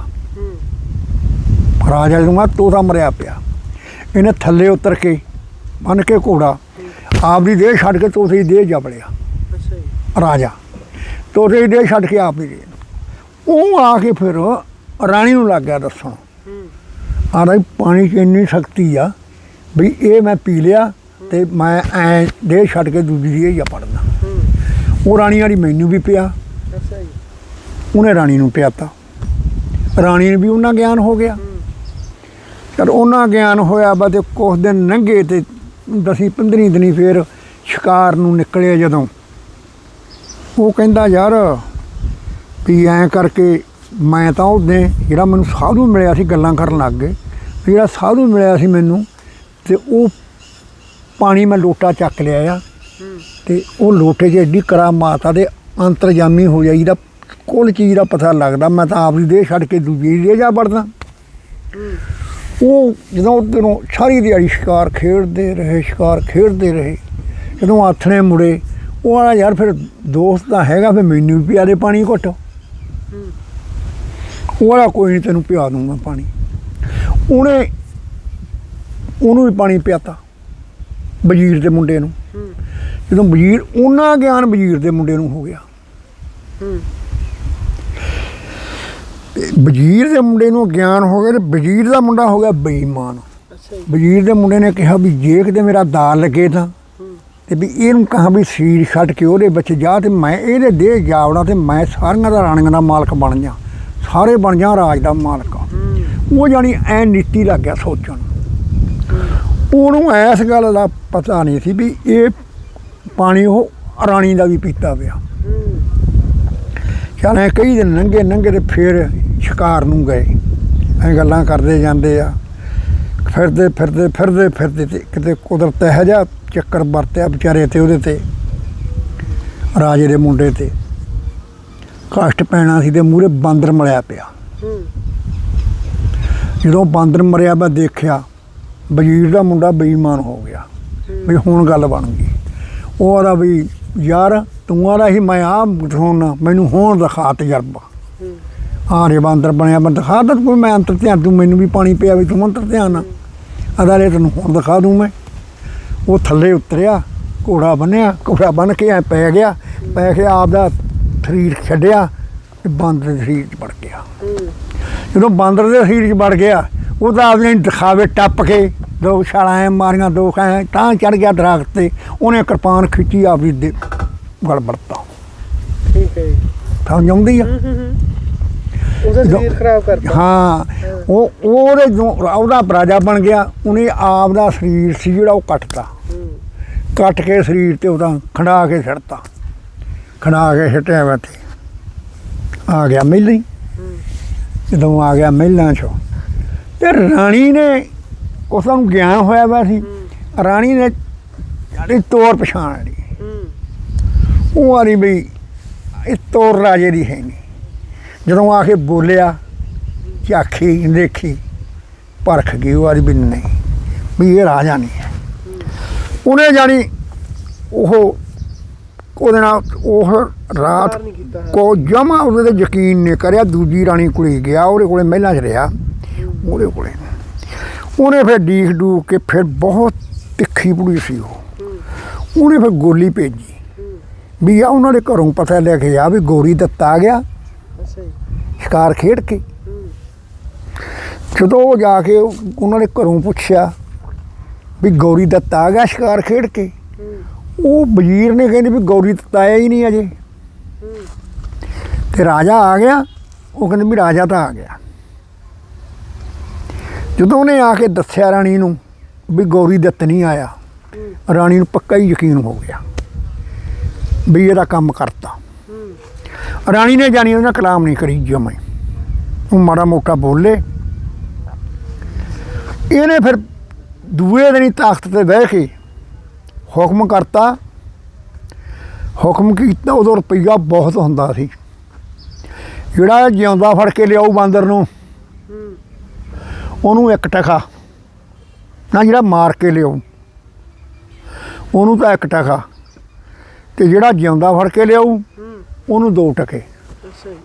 Speaker 1: ਰਾਜਾ ਨੂੰ ਮੈਂ ਤੋਤਾ ਮਰਿਆ ਪਿਆ। ਇਹਨੇ ਥੱਲੇ ਉਤਰ ਕੇ ਬੰਨ ਕੇ ਘੋੜਾ ਆਪਦੀ ਦੇਹ ਛੱਡ ਕੇ ਤੋਤੇ ਦੀ ਦੇਹ ਜਬੜਿਆ
Speaker 2: ਅੱਛਾ ਜੀ।
Speaker 1: ਰਾਜਾ ਤੋਤੇ ਦੀ ਦੇਹ ਛੱਡ ਕੇ ਆਪ ਗਏ ਉਹ ਆ ਕੇ ਫਿਰ ਰਾਣੀ ਨੂੰ ਲੱਗ ਗਿਆ ਦੱਸਣ।
Speaker 2: ਹੂੰ।
Speaker 1: ਆ ਰਹੀ ਪਾਣੀ 'ਚ ਇੰਨੀ ਸ਼ਕਤੀ ਆ ਵੀ ਇਹ ਮੈਂ ਪੀ ਲਿਆ ਤੇ ਮੈਂ ਐ ਦੇਹ ਛੱਡ ਕੇ ਦੂਜੀ ਦੀ ਹੀ ਪੜਨਾ
Speaker 2: ਹੂੰ।
Speaker 1: ਉਹ ਰਾਣੀ ਵਾਲੀ ਮੈਨੂੰ ਵੀ ਪਿਆ।
Speaker 2: ਅੱਛਾ ਜੀ।
Speaker 1: ਉਹਨੇ ਰਾਣੀ ਨੂੰ ਪਿਆਤਾ। ਰਾਣੀ ਨੂੰ ਵੀ ਉਹਨਾਂ ਗਿਆਨ ਹੋ ਗਿਆ। ਚਲ ਉਹਨਾਂ ਗਿਆਨ ਹੋਇਆ ਵਾ ਤੇ ਕੁਛ ਦਿਨ ਲੰਘੇ ਤੇ ਦਸੀਂ 15 ਦਿਨੀ ਫੇਰ ਸ਼ਿਕਾਰ ਨੂੰ ਨਿਕਲਿਆ ਜਦੋਂ। ਉਹ ਕਹਿੰਦਾ, ਯਾਰ, ਵੀ ਐਂ ਕਰਕੇ ਮੈਂ ਤਾਂ ਉਹਦੇ ਜਿਹੜਾ ਮੈਨੂੰ ਸਾਧੂ ਮਿਲਿਆ ਸੀ ਗੱਲਾਂ ਕਰਨ ਲੱਗ ਗਏ ਜਿਹੜਾ ਸਾਧੂ ਮਿਲਿਆ ਸੀ ਮੈਨੂੰ ਤੇ ਉਹ ਪਾਣੀ ਮੈਂ ਲੋਟਾ ਚੱਕ ਲਿਆ ਆ
Speaker 2: ਹੂੰ
Speaker 1: ਤੇ ਉਹ ਲੋਟੇ 'ਚ ਐਡੀ ਕਰਾਮਾਤ ਆ ਦੇ ਅੰਤਰਜਾਮੀ ਹੋ ਜਾਈਦਾ ਕੁੱਲ ਚੀਜ਼ ਦਾ ਪਤਾ ਲੱਗਦਾ, ਮੈਂ ਤਾਂ ਆਪ ਦੀ ਦੇਹ ਛੱਡ ਕੇ ਦੂਜੀ ਦੀ ਦੇਹ ਜਾ ਵੜਦਾ। ਉਹ ਜਦੋਂ ਉਧਰੋਂ ਸਾਰੀ ਦਿਹਾੜੀ ਸ਼ਿਕਾਰ ਖੇਡਦੇ ਰਹੇ ਸ਼ਿਕਾਰ ਖੇਡਦੇ ਰਹੇ ਜਦੋਂ ਆਥਣੇ ਮੁੜੇ ਉਹ ਆਲਾ ਯਾਰ ਫਿਰ ਦੋਸਤ ਤਾਂ ਹੈਗਾ ਫਿਰ ਮੈਨੂੰ ਵੀ ਪਿਆ ਦੇ ਪਾਣੀ ਘੁੱਟ। ਉਹ ਆਲਾ ਕੋਈ ਨਹੀਂ ਤੈਨੂੰ ਪਿਆ ਦੂੰਗਾ ਪਾਣੀ। ਉਹਨੇ ਉਹਨੂੰ ਵੀ ਪਾਣੀ ਪਿਆਤਾ ਵਜ਼ੀਰ ਦੇ ਮੁੰਡੇ ਨੂੰ। ਜਦੋਂ ਵਜ਼ੀਰ ਉਹਨਾਂ ਗਿਆਨ ਵਜ਼ੀਰ ਦੇ ਮੁੰਡੇ ਨੂੰ ਹੋ ਗਿਆ।
Speaker 2: ਹੂੰ।
Speaker 1: ਤੇ ਵਜ਼ੀਰ ਦੇ ਮੁੰਡੇ ਨੂੰ ਗਿਆਨ ਹੋ ਗਿਆ ਤੇ ਵਜ਼ੀਰ ਦਾ ਮੁੰਡਾ ਹੋ ਗਿਆ ਬੇਈਮਾਨ।
Speaker 2: ਅੱਛਾ
Speaker 1: ਵਜ਼ੀਰ ਦੇ ਮੁੰਡੇ ਨੇ ਕਿਹਾ ਵੀ ਜੇ ਕਿਤੇ ਮੇਰਾ ਦਾਲ ਲੱਗੇ ਤਾਂ ਤੇ ਵੀ ਇਹਨੂੰ ਕਹਾਂ ਵੀ ਸੀਰ ਛੱਡ ਕੇ ਉਹਦੇ ਵਿੱਚ ਜਾ ਤੇ ਮੈਂ ਇਹਦੇ ਦੇਹ ਜਾਵੜਾ ਤੇ ਮੈਂ ਸਾਰੀਆਂ ਦਾ ਰਾਣੀਆਂ ਦਾ ਮਾਲਕ ਬਣ ਜਾ। ਸਾਰੇ ਬਣ ਜਾ ਰਾਜ ਦਾ ਮਾਲਕ। ਉਹ ਜਾਣੀ ਐ ਨੀਤੀ ਲੱਗ ਗਿਆ ਸੋਚਣ। ਉਹਨੂੰ ਐਸ ਗੱਲ ਦਾ ਪਤਾ ਨਹੀਂ ਸੀ ਵੀ ਇਹ ਪਾਣੀ ਉਹ ਰਾਣੀ ਦਾ ਵੀ ਪੀਤਾ ਪਿਆ। ਐ ਕਈ ਦਿਨ ਲੰਘੇ ਲੰਘੇ ਤੇ ਫਿਰ ਸ਼ਿਕਾਰ ਨੂੰ ਗਏ। ਐ ਗੱਲਾਂ ਕਰਦੇ ਜਾਂਦੇ ਆ। ਫਿਰਦੇ ਫਿਰਦੇ ਫਿਰਦੇ ਫਿਰਦੇ ਤੇ ਕਿਤੇ ਕੁਦਰਤ ਇਹੋ ਜਿਹਾ ਚੱਕਰ ਵਰਤਿਆ ਵਿਚਾਰੇ ਤੇ ਉਹਦੇ ਤੇ ਰਾਜੇ ਦੇ ਮੁੰਡੇ ਤੇ। ਕਸ਼ਟ ਪੈਣਾ ਸੀ ਤੇ ਮੂਰੇ ਬਾਂਦਰ ਮਲਿਆ ਪਿਆ।
Speaker 2: ਹੂੰ।
Speaker 1: ਜਦੋਂ ਬਾਂਦਰ ਮਰਿਆ ਮੈਂ ਦੇਖਿਆ ਵਜ਼ੀਰ ਦਾ ਮੁੰਡਾ ਬੇਈਮਾਨ ਹੋ ਗਿਆ। ਵੀ ਹੁਣ ਗੱਲ ਬਣ ਗਈ। ਉਹ ਆਦਾ ਵੀ ਯਾਰ ਤੂੰ ਆਦਾ ਸੀ ਮੈਂ ਆ ਹੁਣ ਮੈਨੂੰ ਹੁਣ ਦਿਖਾ ਤਜਰਬਾ।
Speaker 2: ਹੂੰ
Speaker 1: ਆਰੇ ਬਾਂਦਰ ਬਣਿਆ ਮੈਂ ਦਿਖਾ ਤਾ ਕੋਈ ਮੈਂ ਅੰਤਰ ਧਿਆਨ ਤੂੰ ਮੈਨੂੰ ਵੀ ਪਾਣੀ ਪਿਆ ਵੀ ਤੂੰ ਅੰਤਰ ਧਿਆਨ ਅਦਾਲੇ ਤੈਨੂੰ ਹੁਣ ਦਿਖਾ ਦੂੰ ਮੈਂ। ਉਹ ਥੱਲੇ ਉਤਰਿਆ ਘੋੜਾ ਬੰਨਿਆ ਘੋੜਾ ਬੰਨ ਕੇ ਐ ਪੈ ਗਿਆ ਪੈ ਕੇ ਆਪਦਾ ਸਰੀਰ ਛੱਡਿਆ ਤੇ ਬਾਂਦਰ ਦੇ ਸਰੀਰ 'ਚ ਵੜ ਗਿਆ।
Speaker 2: ਹੂੰ
Speaker 1: ਜਦੋਂ ਬਾਂਦਰ ਦੇ ਸਰੀਰ 'ਚ ਵੜ ਗਿਆ ਉਹ ਤਾਂ ਆਪਨੇ ਦਿਖਾਵੇ ਟੱਪ ਕੇ ਦੋ ਛਾਲਾਂ ਐਂ ਮਾਰੀਆਂ ਦੋ ਐਂ ਤਾਂ ਚੜ ਗਿਆ ਦਰਖਤ ਤੇ ਉਹਨੇ ਕਿਰਪਾਨ ਖਿੱਚੀ ਆਪਦੀ ਦੇ ਗਲ ਵੜਤਾ
Speaker 2: ਠੀਕ ਹੈ
Speaker 1: ਸਮਝ ਆਉਂਦੀ ਆ?
Speaker 2: ਹੂੰ ਹੂੰ ਹੂੰ। ਉਹਦਾ
Speaker 1: ਜਦੋਂ-
Speaker 2: ਸਰੀਰ ਖਰਾਬ ਕਰਤਾ।
Speaker 1: ਹਾਂ ਉਹ ਉਹਦੇ ਜੋ ਉਹਦਾ ਰਾਜਾ ਬਣ ਗਿਆ ਉਹਨੇ ਆਪ ਦਾ ਸਰੀਰ ਸੀ ਜਿਹੜਾ ਉਹ ਕੱਟਤਾ। ਕੱਟ ਕੇ ਸਰੀਰ ਤੇ ਉਹਦਾ ਖੰਡਾ ਕੇ ਛੱਡਤਾ ਖੰਡਾ ਕੇ ਛੱਟਿਆ ਵਾ ਤੇ। ਆ ਗਿਆ ਮਹਿਲੀ
Speaker 2: ਹੂੰ।
Speaker 1: ਜਦੋਂ ਆ ਗਿਆ ਮਹਿਲਾਂ ਚੋਂ। ਤੇ ਰਾਣੀ ਨੇ ਉਸ ਨੂੰ ਗਿਆਨ ਹੋਇਆ ਵਾ ਸੀ। ਰਾਣੀ ਨੇ ਜਿਹੜੀ ਤੋਰ ਪਛਾਣ ਲਈ। ਉਹ ਆਰੀ ਵੀ ਇਹ ਤੋਰ ਰਾਜੇ ਦੀ ਹੈ ਨਹੀਂ। ਜਦੋਂ ਆ ਕੇ ਬੋਲਿਆ ਝਾਖੀ ਦੇਖੀ ਪਰਖ ਗਈ ਉਹ ਆਰੀ ਵੀ ਨਹੀਂ ਵੀ ਇਹ ਰਾਜਾ ਨਹੀਂ ਹੈ। ਉਹਨੇ ਜਾਣੀ ਉਹ ਉਹਦੇ ਨਾਲ ਉਹ ਰਾਤ। ਕੋ ਜਮਾ ਉਹਦੇ ਤੇ ਯਕੀਨ ਨਹੀਂ ਕਰਿਆ ਦੂਜੀ ਰਾਣੀ ਕੋਲੇ ਗਿਆ ਉਹਦੇ ਕੋਲੇ ਮਹਿਲਾਂ 'ਚ ਰਿਹਾ ਉਹਦੇ ਕੋਲੇ। ਉਹਨੇ ਫਿਰ ਡੀਖ ਡੂਕ ਕੇ ਫਿਰ ਬਹੁਤ ਤਿੱਖੀ ਪੁੜੀ ਸੀ ਉਹ। ਉਹਨੇ ਫਿਰ ਗੋਲੀ ਭੇਜੀ। ਵੀ ਆ ਉਹਨਾਂ ਦੇ ਘਰੋਂ ਪਤਾ ਲੈ ਕੇ ਆ ਵੀ ਗੋਰੀ ਦੱਤਾ ਗਿਆ ਸ਼ਿਕਾਰ ਖੇਡ ਕੇ। ਜਦੋਂ ਉਹ ਜਾ ਕੇ ਉਹਨਾਂ ਦੇ ਘਰੋਂ ਪੁੱਛਿਆ ਵੀ ਗੌਰੀ ਦੱਤਾ ਆ ਗਿਆ ਸ਼ਿਕਾਰ ਖੇਡ ਕੇ, ਉਹ ਵਜ਼ੀਰ ਨੇ ਕਹਿੰਦੇ ਵੀ ਗੌਰੀ ਦੱਤਾ ਆਇਆ ਹੀ ਨਹੀਂ ਅਜੇ।
Speaker 2: ਹੂੰ
Speaker 1: ਤੇ ਰਾਜਾ ਆ ਗਿਆ, ਉਹ ਕਹਿੰਦੇ ਵੀ ਰਾਜਾ ਤਾਂ ਆ ਗਿਆ। ਜਦੋਂ ਉਹਨੇ ਆ ਕੇ ਦੱਸਿਆ ਰਾਣੀ ਨੂੰ ਵੀ ਗੌਰੀ ਦੱਤ ਨਹੀਂ ਆਇਆ, ਰਾਣੀ ਨੂੰ ਪੱਕਾ ਹੀ ਯਕੀਨ ਹੋ ਗਿਆ ਵੀ ਇਹਦਾ ਕੰਮ ਕਰਤਾ। ਰਾਣੀ ਨੇ ਜਾਣੀ ਉਹਨਾਂ ਕਲਾਮ ਨਹੀਂ ਕਰੀ ਜਮੇ ਉਹ ਮਾੜਾ ਮੋਟਾ ਬੋਲੇ ਇਹਨੇ ਫਿਰ ਦੂਏ ਦਿਨ ਹੀ ਤਖਤ ਤੇ ਬਹਿ ਕੇ ਹੁਕਮ ਕਰਤਾ। ਹੁਕਮ ਕੀਤਾ, ਉਦੋਂ ਰੁਪਈਆ ਬਹੁਤ ਹੁੰਦਾ ਸੀ। ਜਿਹੜਾ ਜਿਉਂਦਾ ਫੜ ਕੇ ਲਿਆਉ ਬਾਂਦਰ ਨੂੰ, ਉਹਨੂੰ ਇੱਕ ਟਕਾ। ਨਾ ਜਿਹੜਾ ਮਾਰ ਕੇ ਲਿਆਉ ਉਹਨੂੰ ਤਾਂ ਇੱਕ ਟਕਾ। ਤੇ ਜਿਹੜਾ ਜਿਉਂਦਾ ਫੜ ਕੇ ਲਿਆਉ ਉਹਨੂੰ ਦੋ ਟਕੇ।
Speaker 2: ਅੱਛਾ ਜੀ।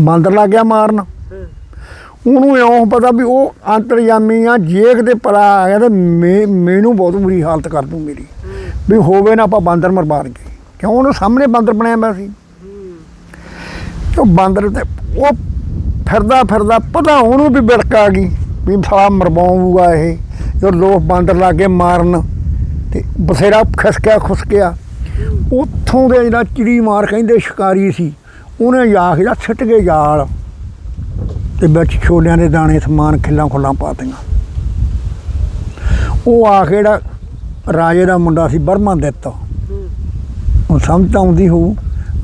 Speaker 1: ਬਾਂਦਰ ਲੱਗ ਗਿਆ ਮਾਰਨ। ਉਹਨੂੰ ਇਉਂ ਪਤਾ ਵੀ ਉਹ ਅੰਤਰਜਾਮੀ ਆ ਜੇ ਕਿਤੇ ਪਲਾ ਆ ਗਿਆ ਤੇ ਮੇ- ਮੈਨੂੰ ਬਹੁਤ ਬੁਰੀ ਹਾਲਤ ਕਰ ਦੂੰ ਮੇਰੀ। ਵੀ ਹੋਵੇ ਨਾ ਆਪਾਂ ਬਾਂਦਰ ਮਰਵਾ ਕੇ। ਕਿਉਂ? ਉਹਨੂੰ ਸਾਹਮਣੇ ਬਾਂਦਰ ਬਣਿਆ ਪਿਆ ਸੀ। ਉਹ ਬਾਂਦਰ ਤੇ ਉਹ ਫਿਰਦਾ ਫਿਰਦਾ ਪਤਾ ਉਹਨੂੰ ਵੀ ਬਿੜਕ ਆ ਗਈ ਵੀ ਸਾਲਾ ਮਰਵਾਊਗਾ ਇਹ। ਜਦੋਂ ਲੋਕ ਬਾਂਦਰ ਲਾਗੇ ਮਾਰਨ ਤੇ ਬਸੇਰਾ ਖਸਕਿਆ ਖੁਸਕਿਆ। ਉੱਥੋਂ ਦੇ ਜਿਹੜਾ ਚਿੜੀ ਮਾਰ ਕਹਿੰਦੇ ਸ਼ਿਕਾਰੀ ਸੀ ਉਹਨੇ ਜਾ ਕੇ ਸਿੱਟ ਕੇ ਜਾਲ ਤੇ ਵਿੱਚ ਛੋਲਿਆਂ ਦੇ ਦਾਣੇ ਸਮਾਨ ਖਿੱਲਾਂ ਖੁੱਲਾਂ ਪਾਤੀਆਂ ਉਹ ਆ ਕੇ ਜਿਹੜਾ ਰਾਜੇ ਦਾ ਮੁੰਡਾ ਸੀ ਬਰਮਾ ਦਿੱਤਾ।
Speaker 2: ਹੂੰ
Speaker 1: ਹੁਣ ਸਮਝ ਤਾਂ ਆਉਂਦੀ ਹੋਊ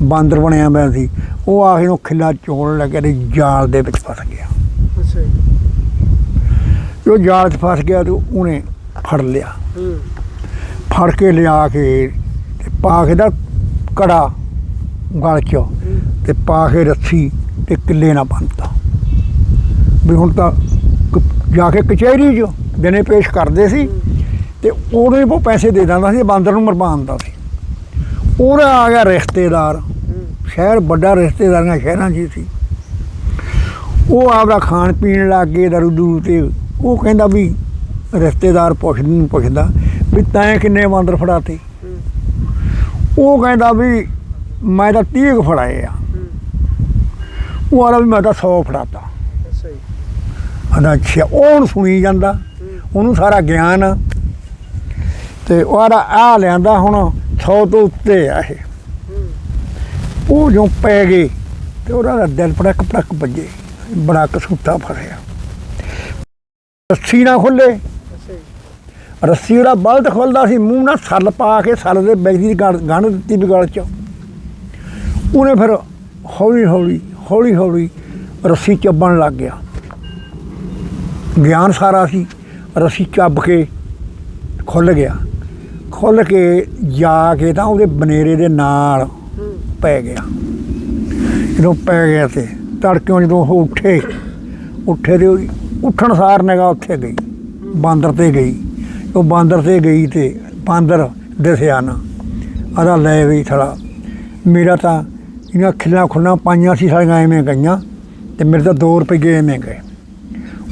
Speaker 1: ਬਾਂਦਰ ਬਣਿਆ ਪਿਆ ਸੀ। ਉਹ ਆ ਕੇ ਨੂੰ ਖਿੱਲਾ ਚੋਣ ਲੱਗਿਆ ਤੇ ਜਾਲ ਦੇ ਵਿੱਚ ਫਸ ਗਿਆ।
Speaker 2: ਅੱਛਾ ਜੀ।
Speaker 1: ਜੋ ਜਾਲ 'ਚ ਫਸ ਗਿਆ ਤੇ ਉਹਨੇ ਫੜ ਲਿਆ।
Speaker 2: ਹੂੰ।
Speaker 1: ਫੜ ਕੇ ਲਿਆ ਕੇ ਤੇ ਪਾ ਕੇ ਦਾ ਕੜਾ ਗਲ 'ਚ ਤੇ ਪਾ ਕੇ ਰੱਸੀ ਤੇ ਕਿੱਲੇ ਨਾ ਬੰਨਤਾ। ਵੀ ਹੁਣ ਤਾਂ ਕ- ਜਾ ਕੇ ਕਚਹਿਰੀ 'ਚ ਦਿਨੇ ਪੇਸ਼ ਕਰਦੇ ਸੀ ਤੇ ਉਹਨੇ ਉਹ ਪੈਸੇ ਦੇ ਦਿੰਦਾ ਸੀ, ਬਾਂਦਰ ਨੂੰ ਮਰਵਾਉਂਦਾ ਸੀ। ਉਹਦਾ ਆ ਗਿਆ ਰਿਸ਼ਤੇਦਾਰ। ਸ਼ਹਿਰ ਵੱਡਾ ਰਿਸ਼ਤੇਦਾਰੀਆਂ ਸ਼ਹਿਰਾਂ 'ਚ ਹੀ ਸੀ। ਉਹ ਆਪਦਾ ਖਾਣ ਪੀਣ ਲੱਗ ਗਏ ਦਰੂ ਦੂ ਤੇ। ਉਹ ਕਹਿੰਦਾ ਵੀ ਰਿਸ਼ਤੇਦਾਰ ਪੁੱਛਦਾ ਨੂੰ ਪੁੱਛਦਾ ਵੀ ਤੈਂ ਕਿੰਨੇ ਬਾਂਦਰ ਫੜਾਤੇ? ਉਹ ਕਹਿੰਦਾ ਵੀ ਮੈਂ ਤਾਂ 30 ਕੁ ਫੜਾਏ ਆ। ਉਹ ਆਲਾ ਵੀ ਮੈਂ ਤਾਂ 100 ਫੜਾਤਾ।
Speaker 2: ਅੱਛਾ ਜੀ।
Speaker 1: ਅੱਛਾ ਉਹ ਹੁਣ ਸੁਣੀ ਜਾਂਦਾ। ਉਹਨੂੰ ਸਾਰਾ ਗਿਆਨ ਆ। ਤੇ ਉਹ ਆ ਲਿਆਂਦਾ ਹੁਣ 100 ਤੋਂ ਉੱਤੇ ਆ ਇਹ। ਉਹ ਜੋ ਪੈ ਗਏ ਤੇ ਉਹਦਾ ਦਿਲ ਪੜਕ ਪੜਕ ਵੱਜੇ। ਬੜਾ ਕਸੂਤਾ ਫੜਿਆ। ਰੱਸੀ ਨਾ ਖੁੱਲੇ। ਰੱਸੀ ਉਹਦਾ ਬਲਦ ਖੁੱਲਦਾ ਸੀ, ਮੂੰਹ ਨਾਲ ਸੱਲ ਪਾ ਕੇ ਸੱਲ ਦੇ ਵਿੱਚ ਦੀ ਗੰਢ ਗੰਢ ਦਿੱਤੀ ਵੀ ਗਲ ਚ। ਉਹਨੇ ਫਿਰ ਹੌਲੀ ਹੌਲੀ ਹੌਲੀ ਹੌਲੀ ਰੱਸੀ ਚੱਬਣ ਲੱਗ ਗਿਆ। ਗਿਆਨ ਸਾਰਾ ਸੀ, ਰੱਸੀ ਚੱਬ ਕੇ ਖੁੱਲ ਗਿਆ। ਖੁੱਲ ਕੇ ਜਾ ਕੇ ਤਾਂ ਉਹਦੇ ਬਨੇਰੇ ਦੇ ਨਾਲ ਪੈ ਗਿਆ। ਜਦੋਂ ਪੈ ਗਿਆ ਤੇ ਤੜਕਿਓਂ ਜਦੋਂ ਉਹ ਉੱਠੇ ਉੱਠੇ ਤੇ ਉੱਠਣ ਸਾਰ ਨਿਗਾ ਉੱਥੇ ਗਈ, ਬਾਂਦਰ ਤੇ ਗਈ। ਉਹ ਬਾਂਦਰ ਤੇ ਗਈ ਤੇ ਬਾਂਦਰ ਦਿਸਿਆ ਨਾ। ਆਦਾ ਲੈ ਵੀ ਥੜਾ ਮੇਰਾ ਤਾਂ ਇਹਨਾਂ ਖਿੱਲਾਂ ਖੁੱਲਾਂ ਪਾਈਆਂ ਸੀ ਸਾਰੀਆਂ ਐਵੇਂ ਗਈਆਂ ਤੇ ਮੇਰੇ ਤਾਂ 2 ਰੁਪਏ ਐਵੇਂ ਗਏ।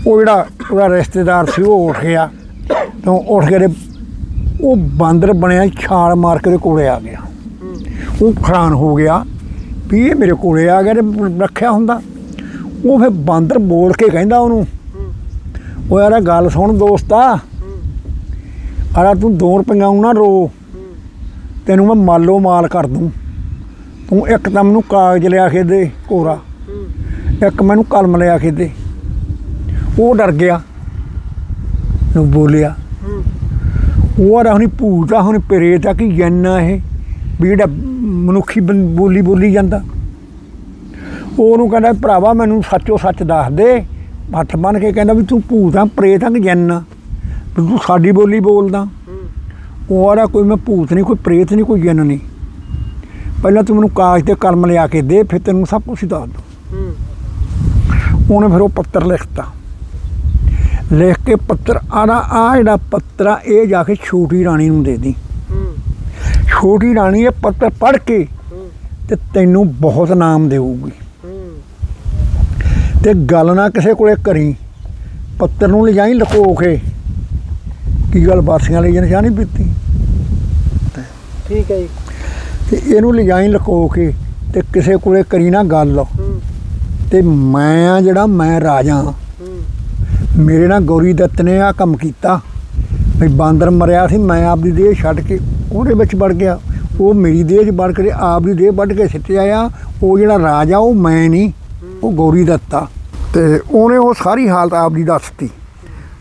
Speaker 1: ਉਹ ਜਿਹੜਾ ਉਹਦਾ ਰਿਸ਼ਤੇਦਾਰ ਸੀ ਉਹ ਉੱਠ ਗਿਆ ਤਾਂ ਉੱਠ ਕੇ ਉਹ ਬਾਂਦਰ ਬਣਿਆ ਛਾਲ ਮਾਰ ਕੇ ਕੋਲੇ ਆ ਗਿਆ। ਉਹ ਹੈਰਾਨ ਹੋ ਗਿਆ ਵੀ ਇਹ ਮੇਰੇ ਕੋਲੇ ਆ ਗਿਆ ਤੇ ਰੱਖਿਆ ਹੁੰਦਾ। ਉਹ ਫਿਰ ਬਾਂਦਰ ਬੋਲ ਕੇ ਕਹਿੰਦਾ ਉਹਨੂੰ ਉਹ ਯਾਰ ਗੱਲ ਸੁਣ ਦੋਸਤਾ
Speaker 2: ਹੂੰ
Speaker 1: ਤੂੰ ਦੋ ਰੁਪਈਆ ਨਾ ਰੋ। ਤੈਨੂੰ ਮੈਂ ਮਾਲੋ ਮਾਲ ਕਰ ਦੂੰ। ਤੂੰ ਇੱਕ ਤਾਂ ਮੈਨੂੰ ਕਾਗਜ਼ ਲਿਆ ਕੇ ਦੇ ਕੋਰਾ ਇੱਕ ਮੈਨੂੰ ਕਲਮ ਲਿਆ ਕੇ ਦੇ। ਉਹ ਡਰ ਗਿਆ। ਨੂੰ ਬੋਲਿਆ, ਉਹ ਆ ਹੁਣੀ ਭੂਤ ਆ ਹੁਣ ਪ੍ਰੇਤ ਆ, ਕਿ ਜਨ ਇਹ? ਵੀ ਜਿਹੜਾ ਮਨੁੱਖੀ ਬੰ- ਬੋਲੀ ਬੋਲੀ ਜਾਂਦਾ। ਉਹਨੂੰ ਕਹਿੰਦਾ, ਭਰਾਵਾ, ਮੈਨੂੰ ਸੱਚੋ ਸੱਚ ਦੱਸ ਦੇ। ਹੱਥ ਬੰਨ ਕੇ ਕਹਿੰਦਾ ਵੀ ਤੂੰ ਭੂਤ ਆ, ਪ੍ਰੇਤ ਆ, ਕਿ ਜਨ ਤੂੰ ਸਾਡੀ ਬੋਲੀ ਬੋਲਦਾ। ਉਹ ਆਰਾ ਕੋਈ ਮੈਂ ਭੂਤ ਨਹੀਂ ਕੋਈ ਪ੍ਰੇਤ ਨਹੀਂ ਕੋਈ ਜਨ ਨਹੀਂ। ਪਹਿਲਾਂ ਤੂੰ ਮੈਨੂੰ ਕਾਗਜ਼ ਤੇ ਕਲਮ ਲਿਆ ਕੇ ਦੇ ਫਿਰ ਤੈਨੂੰ ਸਭ ਕੁਝ ਦੱਸ ਦੂੰ। ਉਹਨੇ ਫਿਰ ਉਹ ਪੱਤਰ ਲਿਖਤਾ। ਲਿਖ ਕੇ ਪੱਤਰ ਆਰਾ ਆ ਜਿਹੜਾ ਪੱਤਰ ਆ ਇਹ ਜਾ ਕੇ ਛੋਟੀ ਰਾਣੀ ਨੂੰ ਦੇ ਦੀ। ਛੋਟੀ ਰਾਣੀ ਇਹ ਪੱਤਰ ਪੜ੍ਹ ਕੇ ਤੇ ਤੈਨੂੰ ਬਹੁਤ ਨਾਮ ਦੇਊਗੀ। ਤੇ ਗੱਲ ਨਾ ਕਿਸੇ ਕੋਲੇ ਕਰੀ ਪੱਤਰ ਨੂੰ ਲਿਜਾਈ ਲਕੋ ਕੇ। ਕੀ ਗੱਲ ਬਾਸੀਆਂ ਲਈ ਜਨ ਨਹੀਂ ਪੀਤੀ?
Speaker 2: ਠੀਕ ਹੈ ਜੀ।
Speaker 1: ਤੇ ਇਹਨੂੰ ਲਿਜਾਈ ਲਕੋ ਕੇ ਤੇ ਕਿਸੇ ਕੋਲੇ ਕਰੀ ਨਾ ਗੱਲ।
Speaker 2: ਹੂੰ।
Speaker 1: ਤੇ ਮੈਂ ਆ ਜਿਹੜਾ ਮੈਂ ਰਾਜਾ ਮੇਰੇ ਨਾਲ ਗੌਰੀ ਦੱਤ ਨੇ ਆ ਕੰਮ ਕੀਤਾ। ਵੀ ਬਾਂਦਰ ਮਰਿਆ ਸੀ ਮੈਂ ਆਪਦੀ ਦੇਹ ਛੱਡ ਕੇ ਉਹਦੇ ਵਿੱਚ ਵੜ ਗਿਆ। ਉਹ ਮੇਰੀ ਦੇਹ 'ਚ ਵੜ ਕੇ ਆਪਦੀ ਦੇਹ ਵੱਢ ਕੇ ਸਿੱਟਿਆ ਆ ਉਹ ਜਿਹੜਾ ਰਾਜਾ ਉਹ ਮੈਂ ਨਹੀਂ ਉਹ ਗੌਰੀ ਦੱਤਾ ਤੇ ਉਹਨੇ ਉਹ ਸਾਰੀ ਹਾਲਤ ਆਪਦੀ ਦੱਸਤੀ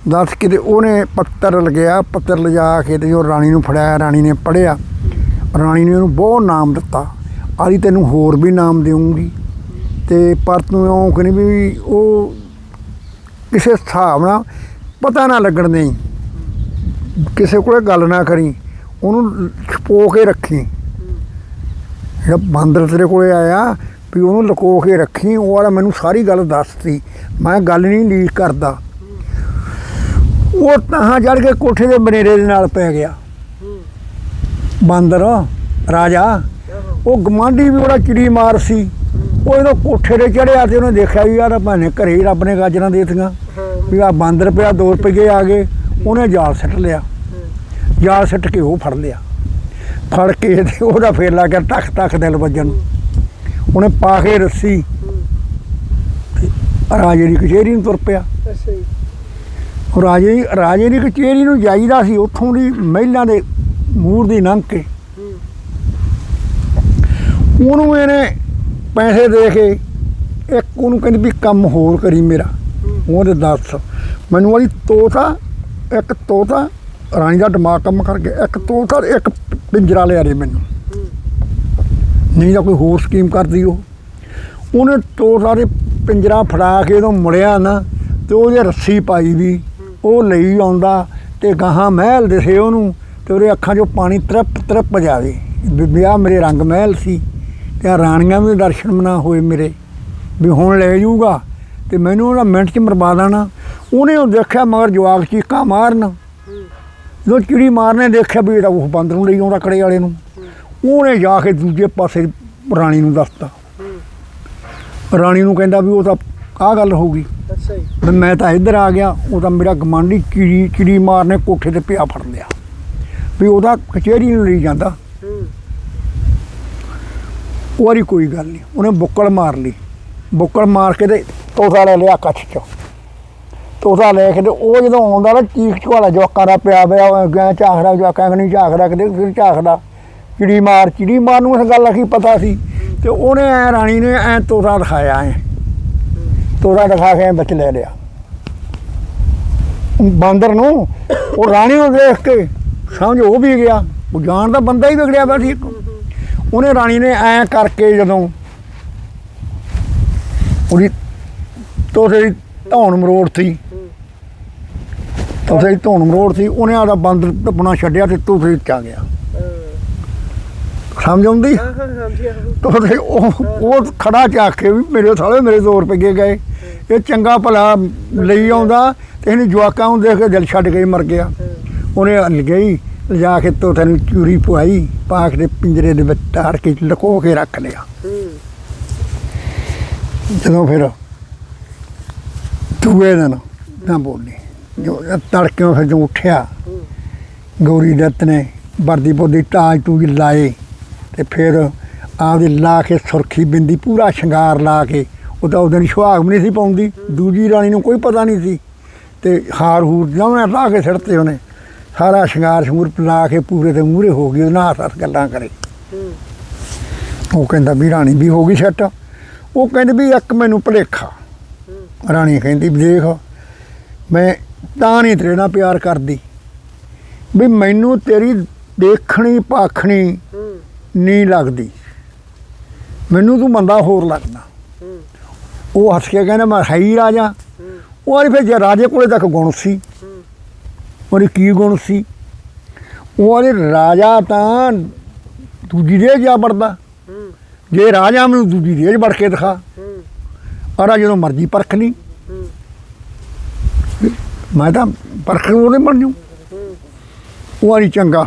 Speaker 1: ਦੱਸ ਕੇ ਤੇ ਉਹਨੇ ਪੱਤਰ ਲਗਿਆ, ਪੱਤਰ ਲਿਜਾ ਕੇ ਤੇ ਉਹ ਰਾਣੀ ਨੂੰ ਫੜਾਇਆ ਰਾਣੀ ਨੇ ਪੜਿਆ ਰਾਣੀ ਨੇ ਉਹਨੂੰ ਬਹੁਤ ਨਾਮ ਦਿੱਤਾ। ਆਦੀ ਤੈਨੂੰ ਹੋਰ ਵੀ ਨਾਮ ਦੇਵਾਂਗੀ ਤੇ ਪਰ ਤੂੰ ਉਹ ਕਹਿੰਦੀ ਵੀ ਉਹ ਕਿਸੇ ਹਿਸਾਬ ਨਾਲ ਪਤਾ ਨਾ ਲੱਗਣ ਦੇਈ। ਕਿਸੇ ਕੋਲੇ ਗੱਲ ਨਾ ਕਰੀ। ਉਹਨੂੰ ਛਪੋ ਕੇ ਰੱਖੀ। ਜਿਹੜਾ ਬਾਂਦਰ ਤੇਰੇ ਕੋਲੇ ਆਇਆ ਵੀ ਉਹਨੂੰ ਲੁਕੋ ਕੇ ਰੱਖੀ, ਉਹ ਵਾਲਾ ਮੈਨੂੰ ਸਾਰੀ ਗੱਲ ਦੱਸਤੀ ਮੈਂ ਗੱਲ ਨਹੀਂ ਲੀਕ ਕਰਦਾ। ਉਹ ਤਾਂ ਚੜ ਕੇ ਕੋਠੇ ਦੇ ਬਨੇਰੇ ਦੇ ਨਾਲ ਪੈ ਗਿਆ। ਬਾਂਦਰ, ਰਾਜਾ, ਉਹ ਗਮਾਂਡੀ ਵੀ ਬੜਾ ਚਿੜੀ ਮਾਰ ਸੀ। ਉਹ ਜਦੋਂ ਕੋਠੇ ਤੇ ਚੜਿਆ ਤੇ ਉਹਨੇ ਦੇਖਿਆ ਵੀ ਯਾਰ ਭਾਨੇ ਘਰੇ ਹੀ ਰੱਬ ਨੇ ਗਾਜਰਾਂ ਦੇਤੀਆਂ, ਵੀ ਆ ਬਾਂਦਰ ਪਿਆ 2 ਰੁਪਏ ਆ ਗਏ। ਉਹਨੇ ਜਾਲ ਸੱਟ ਲਿਆ। ਜਾਲ ਸੱਟ ਕੇ ਉਹ ਫੜ ਲਿਆ। ਫੜ ਕੇ ਤੇ ਉਹਦਾ ਫੇਰ ਲੱਗ ਗਿਆ ਟੱਕ ਟੱਕ ਦਿਲ ਵੱਜਣ। ਉਹਨੇ ਪਾ ਕੇ ਰੱਸੀ। ਰਾਜੇ ਦੀ ਕਚਹਿਰੀ ਨੂੰ ਤੁਰ ਪਿਆ।
Speaker 2: ਅੱਛਾ ਜੀ।
Speaker 1: ਰਾਜੇ ਰਾਜੇ ਦੀ ਕਚਹਿਰੀ ਨੂੰ ਜਾਈਦਾ ਸੀ, ਉੱਥੋਂ ਦੀ ਮਹਿਲਾਂ ਦੇ ਮੂਰ ਦੀ ਲੰਘ ਕੇ। ਉਹਨੂੰ ਇਹਨੇ ਪੈਸੇ ਦੇ ਕੇ ਇੱਕ ਉਹਨੂੰ ਕਹਿੰਦੀ ਵੀ ਕੰਮ ਹੋਰ ਕਰੀ ਮੇਰਾ।
Speaker 2: ਹੂੰ
Speaker 1: ਉਹਦੇ ਦੱਸ, ਮੈਨੂੰ ਵਾਲੀ ਤੋਤਾ, ਇੱਕ ਤੋਤਾ, ਰਾਣੀ ਦਾ ਦਿਮਾਗ ਕੰਮ ਕਰ ਗਿਆ। ਇੱਕ ਤੋਤਾ ਤੇ ਇੱਕ ਪਿੰਜਰਾ ਲਿਆ ਦੇ ਮੈਨੂੰ। ਨਹੀਂ ਤਾਂ ਕੋਈ ਹੋਰ ਸਕੀਮ ਕਰਦੀ ਉਹ। ਉਹਨੇ ਤੋਤਾ ਦੇ ਪਿੰਜਰਾ ਫੜਾ ਕੇ ਉਦੋਂ ਮੁੜਿਆ ਨਾ, ਤੇ ਉਹਦੇ ਰੱਸੀ ਪਾਈ ਵੀ। ਉਹ ਲਈ ਆਉਂਦਾ ਤੇ ਗਾਹਾਂ ਮਹਿਲ ਦਿਸੇ ਉਹਨੂੰ ਤੇ ਉਹਦੇ ਅੱਖਾਂ 'ਚੋਂ ਪਾਣੀ ਤਰਪ ਤਰਪ ਜਾਵੇ। ਵਿਆਹ ਮੇਰੇ ਰੰਗ ਮਹਿਲ ਸੀ ਤੇ ਰਾਣੀਆਂ ਵੀ ਦਰਸ਼ਨ ਨਾ ਹੋਏ ਮੇਰੇ। ਵੀ ਹੁਣ ਲੈ ਜਾਊਗਾ ਤੇ ਮੈਨੂੰ ਉਹਦਾ ਮਿੰਟ 'ਚ ਮਰਵਾ ਦੇਣਾ। ਉਹਨੇ ਉਹ ਦੇਖਿਆ ਮਗਰ ਜਵਾਕ ਚੀਕਾਂ ਮਾਰਨ। ਜਦੋਂ ਚਿੜੀ ਮਾਰਨੇ ਦੇਖਿਆ ਵੀ ਇਹਦਾ ਉਹ ਬਾਂਦਰ ਨੂੰ ਲਈ ਆਉਂਦਾ ਕੜੇ ਵਾਲੇ ਨੂੰ। ਉਹਨੇ ਜਾ ਕੇ ਦੂਜੇ ਪਾਸੇ ਰਾਣੀ ਨੂੰ ਦੱਸਤਾ। ਰਾਣੀ ਨੂੰ ਕਹਿੰਦਾ ਵੀ ਉਹ ਤਾਂ ਆਹ ਗੱਲ ਹੋ ਗਈ
Speaker 2: ਅੱਛਾ ਜੀ।
Speaker 1: ਵੀ ਮੈਂ ਤਾਂ ਇੱਧਰ ਆ ਗਿਆ ਉਹ ਤਾਂ ਮੇਰਾ ਗਮਾਂਡੀ ਚਿੜੀ ਚਿੜੀ ਮਾਰਨੇ ਕੋਠੇ ਤੇ ਪਿਆ ਫੜ ਲਿਆ ਵੀ ਉਹਦਾ ਕਚਹਿਰੀ ਨੂੰ ਲਈ ਜਾਂਦਾ।
Speaker 2: ਹੂੰ।
Speaker 1: ਉਹ ਵਾਰੀ ਕੋਈ ਗੱਲ ਨਹੀਂ ਉਹਨੇ ਬੁੱਕਲ ਮਾਰ ਲਈ। ਬੁੱਕਲ ਮਾਰ ਕੇ ਤੇ ਤੋਤਾ ਲੈ ਲਿਆ ਕੱਛ ਚ। ਤੋਤਾ ਲੈ ਕੇ ਤੇ ਉਹ ਜਦੋਂ ਆਉਂਦਾ ਨਾ ਚੀਖ ਚਵਾਲਾ ਜਵਾਕਾਂ ਦਾ ਪਿਆ ਪਿਆ ਉਹ ਗਾਂ ਝਾਕਦਾ ਜਵਾਕਾਂ ਨਹੀਂ ਝਾਕਦਾ ਕਿਤੇ ਫਿਰ ਝਾਕਦਾ। ਚਿੜੀ ਮਾਰ ਚਿੜੀ ਮਾਰ ਨੂੰ ਇਸ ਗੱਲ ਦਾ ਕੀ ਪਤਾ ਸੀ? ਤੇ ਉਹਨੇ ਐ ਰਾਣੀ ਨੇ ਐ ਤੋਤਾ ਦਿਖਾਇਆ ਐ। ਦਿਖਾ ਕੇ ਵਿੱਚ ਲੈ ਲਿਆ। ਬਾਂਦਰ ਨੂੰ ਉਹ ਰਾਣੀ ਨੂੰ ਦੇਖ ਕੇ ਸਮਝ ਉਹ ਵੀ ਗਿਆ ਉਹ ਜਾਣਦਾ ਬੰਦਾ ਹੀ ਵਿਗੜਿਆ ਪਿਆ ਇੱਕ ਉਹਨੇ ਰਾਣੀ ਨੇ ਐ ਕਰਕੇ ਜਦੋਂ ਉਹਦੀ ਦੀ ਧੌਣ ਮਰੋੜ ਸੀ ਤੋਤੇ ਦੀ ਧੌਣ ਮਰੋੜ ਸੀ ਉਹਨੇ ਆਦਾ ਬਾਂਦਰ ਟੱਪਣਾ ਛੱਡਿਆ ਤੇ ਤੋਤੇ ਵਿੱਚ ਆ ਗਿਆ। ਸਮਝ ਆਉਂਦੀ?
Speaker 2: ਹਾਂ ਹਾਂ
Speaker 1: ਤੋਤੇ ਉਹ ਉਹ ਖੜਾ ਕੇ ਵੀ ਮੇਰੇ ਸਾਲੇ ਮੇਰੇ 2 ਰੁਪਏ ਗਏ। ਇਹ ਚੰਗਾ ਭਲਾ ਲਈ ਆਉਂਦਾ ਤੇ ਇਹਨੂੰ ਜਵਾਕਾਂ ਨੂੰ ਦੇਖ ਕੇ ਦਿਲ ਛੱਡ ਕੇ ਮਰ ਗਿਆ। ਉਹਨੇ ਲਗਈ ਲਿਜਾ ਕੇ ਤੋਤੇ ਨੂੰ ਚੂਰੀ ਪਵਾਈ ਪਾਕ ਦੇ ਪਿੰਜਰੇ ਦੇ ਵਿੱਚ ਤਾੜ ਕੇ ਲੁਕੋ ਕੇ ਰੱਖ ਲਿਆ। ਜਦੋਂ ਫਿਰ ਦੂਏ ਦਿਨ ਨਾ ਬੋਲੀ, ਜੋ ਤੜਕਿਓਂ ਫਿਰ ਜੋ ਉੱਠਿਆ, ਗੌਰੀ ਦੱਤ ਨੇ ਵਰਦੀ ਬੋਦੀ ਟਾਜ ਤੂਜ ਲਾਏ ਤੇ ਫਿਰ ਆਪਦੀ ਲਾ ਕੇ ਸੁਰਖੀ ਬਿੰਦੀ ਪੂਰਾ ਸ਼ਿੰਗਾਰ ਲਾ ਕੇ ਉਹ ਤਾਂ ਉਹਦੇ ਸੁਹਾਗ ਵੀ ਨਹੀਂ ਸੀ ਪਾਉਂਦੀ। ਦੂਜੀ ਰਾਣੀ ਨੂੰ ਕੋਈ ਪਤਾ ਨਹੀਂ ਸੀ। ਤੇ ਹਾਰ ਹੂਰ ਜਿਵੇਂ ਲਾ ਕੇ ਸਿੜਤੇ ਉਹਨੇ ਸਾਰਾ ਸ਼ਿੰਗਾਰ ਸ਼ਮੂਰ ਲਾ ਕੇ ਪੂਰੇ ਤੇ ਮੂਹਰੇ ਹੋ ਗਈ ਉਹਨਾਂ ਹੱਥ ਗੱਲਾਂ ਕਰੇ। ਉਹ ਕਹਿੰਦਾ ਵੀ ਰਾਣੀ ਵੀ ਹੋ ਗਈ ਸੈੱਟ। ਉਹ ਕਹਿੰਦੇ ਵੀ ਇੱਕ ਮੈਨੂੰ ਭੁਲੇਖਾ। ਰਾਣੀ ਕਹਿੰਦੀ ਵੀ ਦੇਖ ਮੈਂ ਤਾਂ ਨਹੀਂ ਤੇਰੇ ਨਾਲ ਪਿਆਰ ਕਰਦੀ। ਵੀ ਮੈਨੂੰ ਤੇਰੀ ਦੇਖਣੀ ਪਾਖਣੀ ਨਹੀਂ ਲੱਗਦੀ। ਮੈਨੂੰ ਤੂੰ ਬੰਦਾ ਹੋਰ ਲੱਗਦਾ। ਉਹ ਹੱਸ ਕੇ ਕਹਿੰਦਾ, ਮੈਂ ਹੈ ਹੀ ਰਾਜਾ। ਉਹ ਵਾਲੀ ਫਿਰ ਜੇ ਰਾਜੇ ਕੋਲੇ ਤੱਕ ਗੁਣ ਸੀ।
Speaker 2: ਹੂੰ
Speaker 1: ਕੀ ਗੁਣ ਸੀ? ਉਹ ਵਾਲੇ ਰਾਜਾ ਤਾਂ ਦੂਜੀ ਦੇ ਜਾ ਵੜਦਾ। ਜੇ ਰਾਜਾ ਮੈਨੂੰ ਦੂਜੀ ਰੇਜ ਵੜ ਕੇ ਦਿਖਾ
Speaker 2: ਹੂੰ
Speaker 1: ਆਰਾ ਜਦੋਂ ਮਰਜ਼ੀ ਪਰਖ ਲਈ। ਮੈਂ ਤਾਂ ਪਰਖ ਉਹਨੇ ਬਣ ਜੂ। ਉਹ ਵਾਲੀ ਚੰਗਾ।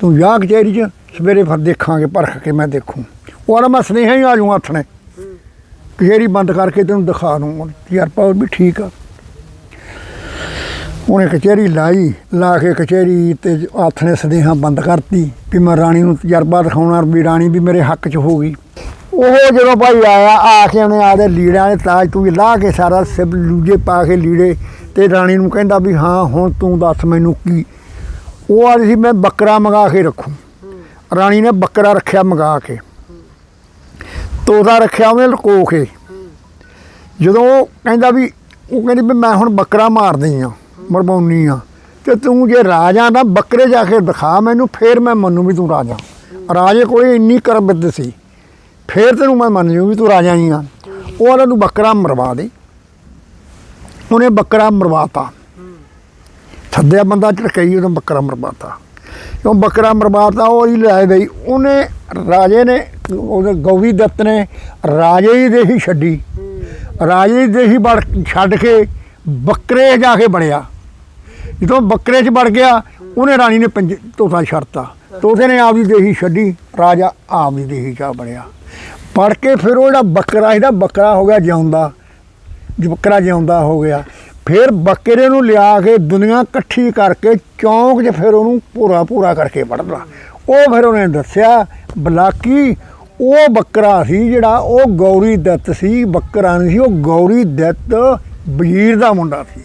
Speaker 1: ਤੂੰ ਜਾ ਕਚਹਿਰੀ 'ਚ, ਸਵੇਰੇ ਫਿਰ ਦੇਖਾਂਗੇ, ਪਰਖ ਕੇ ਮੈਂ ਦੇਖੂ। ਉਹ ਆਰਾ ਮੈਂ ਸੁਨੇਹਾ ਹੀ ਆ ਜੂ ਹੱਥ ਨੇ। ਕਚਹਿਰੀ ਬੰਦ ਕਰਕੇ ਤੈਨੂੰ ਦਿਖਾ ਦੂੰ ਯਾਰ ਪਾਉ ਵੀ ਠੀਕ ਆ। ਉਹਨੇ ਕਚਹਿਰੀ ਲਾਈ, ਲਾ ਕੇ ਕਚਹਿਰੀ ਤੇ ਹੱਥ ਨੇ ਸਦੇਹਾ ਬੰਦ ਕਰਤੀ ਵੀ ਮੈਂ ਰਾਣੀ ਨੂੰ ਤਜਰਬਾ ਦਿਖਾਉਣਾ, ਵੀ ਰਾਣੀ ਵੀ ਮੇਰੇ ਹੱਕ 'ਚ ਹੋ ਗਈ। ਉਹ ਜਦੋਂ ਭਾਈ ਆਇਆ, ਆ ਕੇ ਉਹਨੇ ਆਦੇ ਲੀੜਿਆਂ ਦੇ ਤਾਜ ਤੂੰ ਲਾ ਕੇ ਸਾਰਾ ਸਿਬ ਲੂਜੇ ਪਾ ਕੇ ਲੀੜੇ ਤੇ ਰਾਣੀ ਨੂੰ ਕਹਿੰਦਾ ਵੀ ਹਾਂ, ਹੁਣ ਤੂੰ ਦੱਸ ਮੈਨੂੰ ਕੀ। ਉਹ ਆਦੀ ਸੀ, ਮੈਂ ਬੱਕਰਾ ਮੰਗਾ ਕੇ ਰੱਖੂ। ਰਾਣੀ ਨੇ ਬੱਕਰਾ ਰੱਖਿਆ ਮੰਗਾ ਕੇ। ਤੋਤਾ ਰੱਖਿਆ ਉਹਨੇ ਲੁਕੋ ਕੇ। ਜਦੋਂ ਉਹ ਕਹਿੰਦਾ ਵੀ, ਉਹ ਕਹਿੰਦੀ ਵੀ ਮੈਂ ਹੁਣ ਬੱਕਰਾ ਮਾਰਦੀ ਆ, ਮਰਵਾਉਣੀ ਆ। ਤੇ ਤੂੰ ਜੇ ਰਾਜਾ ਦਾ ਬੱਕਰੇ ਜਾ ਕੇ ਦਿਖਾ ਮੈਨੂੰ, ਫੇਰ ਮੈਂ ਮੰਨੂ ਵੀ ਤੂੰ ਰਾਜਾ। ਰਾਜੇ ਕੋਲੇ ਇੰਨੀ ਕਰਬਤ ਸੀ, ਫੇਰ ਤੈਨੂੰ ਮੈਂ ਮੰਨ ਜੂ ਵੀ ਤੂੰ ਰਾਜਾ ਹੀ ਆ। ਉਹ ਉਹਨਾਂ ਨੂੰ ਬੱਕਰਾ ਮਰਵਾ ਦੇ। ਉਹਨੇ ਬੱਕਰਾ ਮਰਵਾਤਾ। ਥੱਦਿਆ ਬੰਦਾ, ਝੜਕਈ ਉਹਨੂੰ ਬੱਕਰਾ ਮਰਵਾਤਾ। ਕਿਉਂ ਬੱਕਰਾ ਮਰਵਾਤਾ, ਉਹ ਹੀ ਲੈ ਗਈ। ਉਹਨੇ, ਰਾਜੇ ਨੇ ਉਹਦੇ ਗੌਰੀ ਦੱਤ ਨੇ ਰਾਜੇ ਹੀ ਦੇਹੀ ਛੱਡੀ। ਰਾਜੇ ਦੀ ਦੇਹੀ ਵੜ ਛੱਡ ਕੇ ਬੱਕਰੇ ਜਾ ਕੇ ਬੜਿਆ ਜਦੋਂ ਬੱਕਰੇ 'ਚ ਵੜ ਗਿਆ, ਉਹਨੇ ਰਾਣੀ ਨੇ ਪੰਜ ਤੋਤਾ ਛੱਡਤਾ। ਤੋਤੇ ਨੇ ਆਪਦੀ ਦੇਹੀ ਛੱਡੀ, ਰਾਜਾ ਆਪ ਦੀ ਦੇਹੀ 'ਚ ਆ ਪੜ ਕੇ ਫਿਰ ਉਹ ਜਿਹੜਾ ਬੱਕਰਾ ਇਹਦਾ ਬੱਕਰਾ ਹੋ ਗਿਆ ਜਿਉਂਦਾ। ਬੱਕਰਾ ਜਿਉਂਦਾ ਹੋ ਗਿਆ। ਫਿਰ ਬੱਕਰੇ ਨੂੰ ਲਿਆ ਕੇ ਦੁਨੀਆ ਇਕੱਠੀ ਕਰਕੇ ਚੌਂਕ 'ਚ ਫਿਰ ਉਹਨੂੰ ਪੂਰਾ ਪੂਰਾ ਕਰਕੇ ਵੜਦਾ ਉਹ ਫਿਰ ਉਹਨੇ ਦੱਸਿਆ, ਬਲਾਕੀ ਉਹ ਬੱਕਰਾ ਸੀ ਜਿਹੜਾ ਉਹ ਗੌਰੀ ਦੱਤ ਸੀ, ਬੱਕਰਾ ਨਹੀਂ ਸੀ, ਉਹ ਗੌਰੀ ਦੱਤ ਵਜ਼ੀਰ ਦਾ ਮੁੰਡਾ ਸੀ।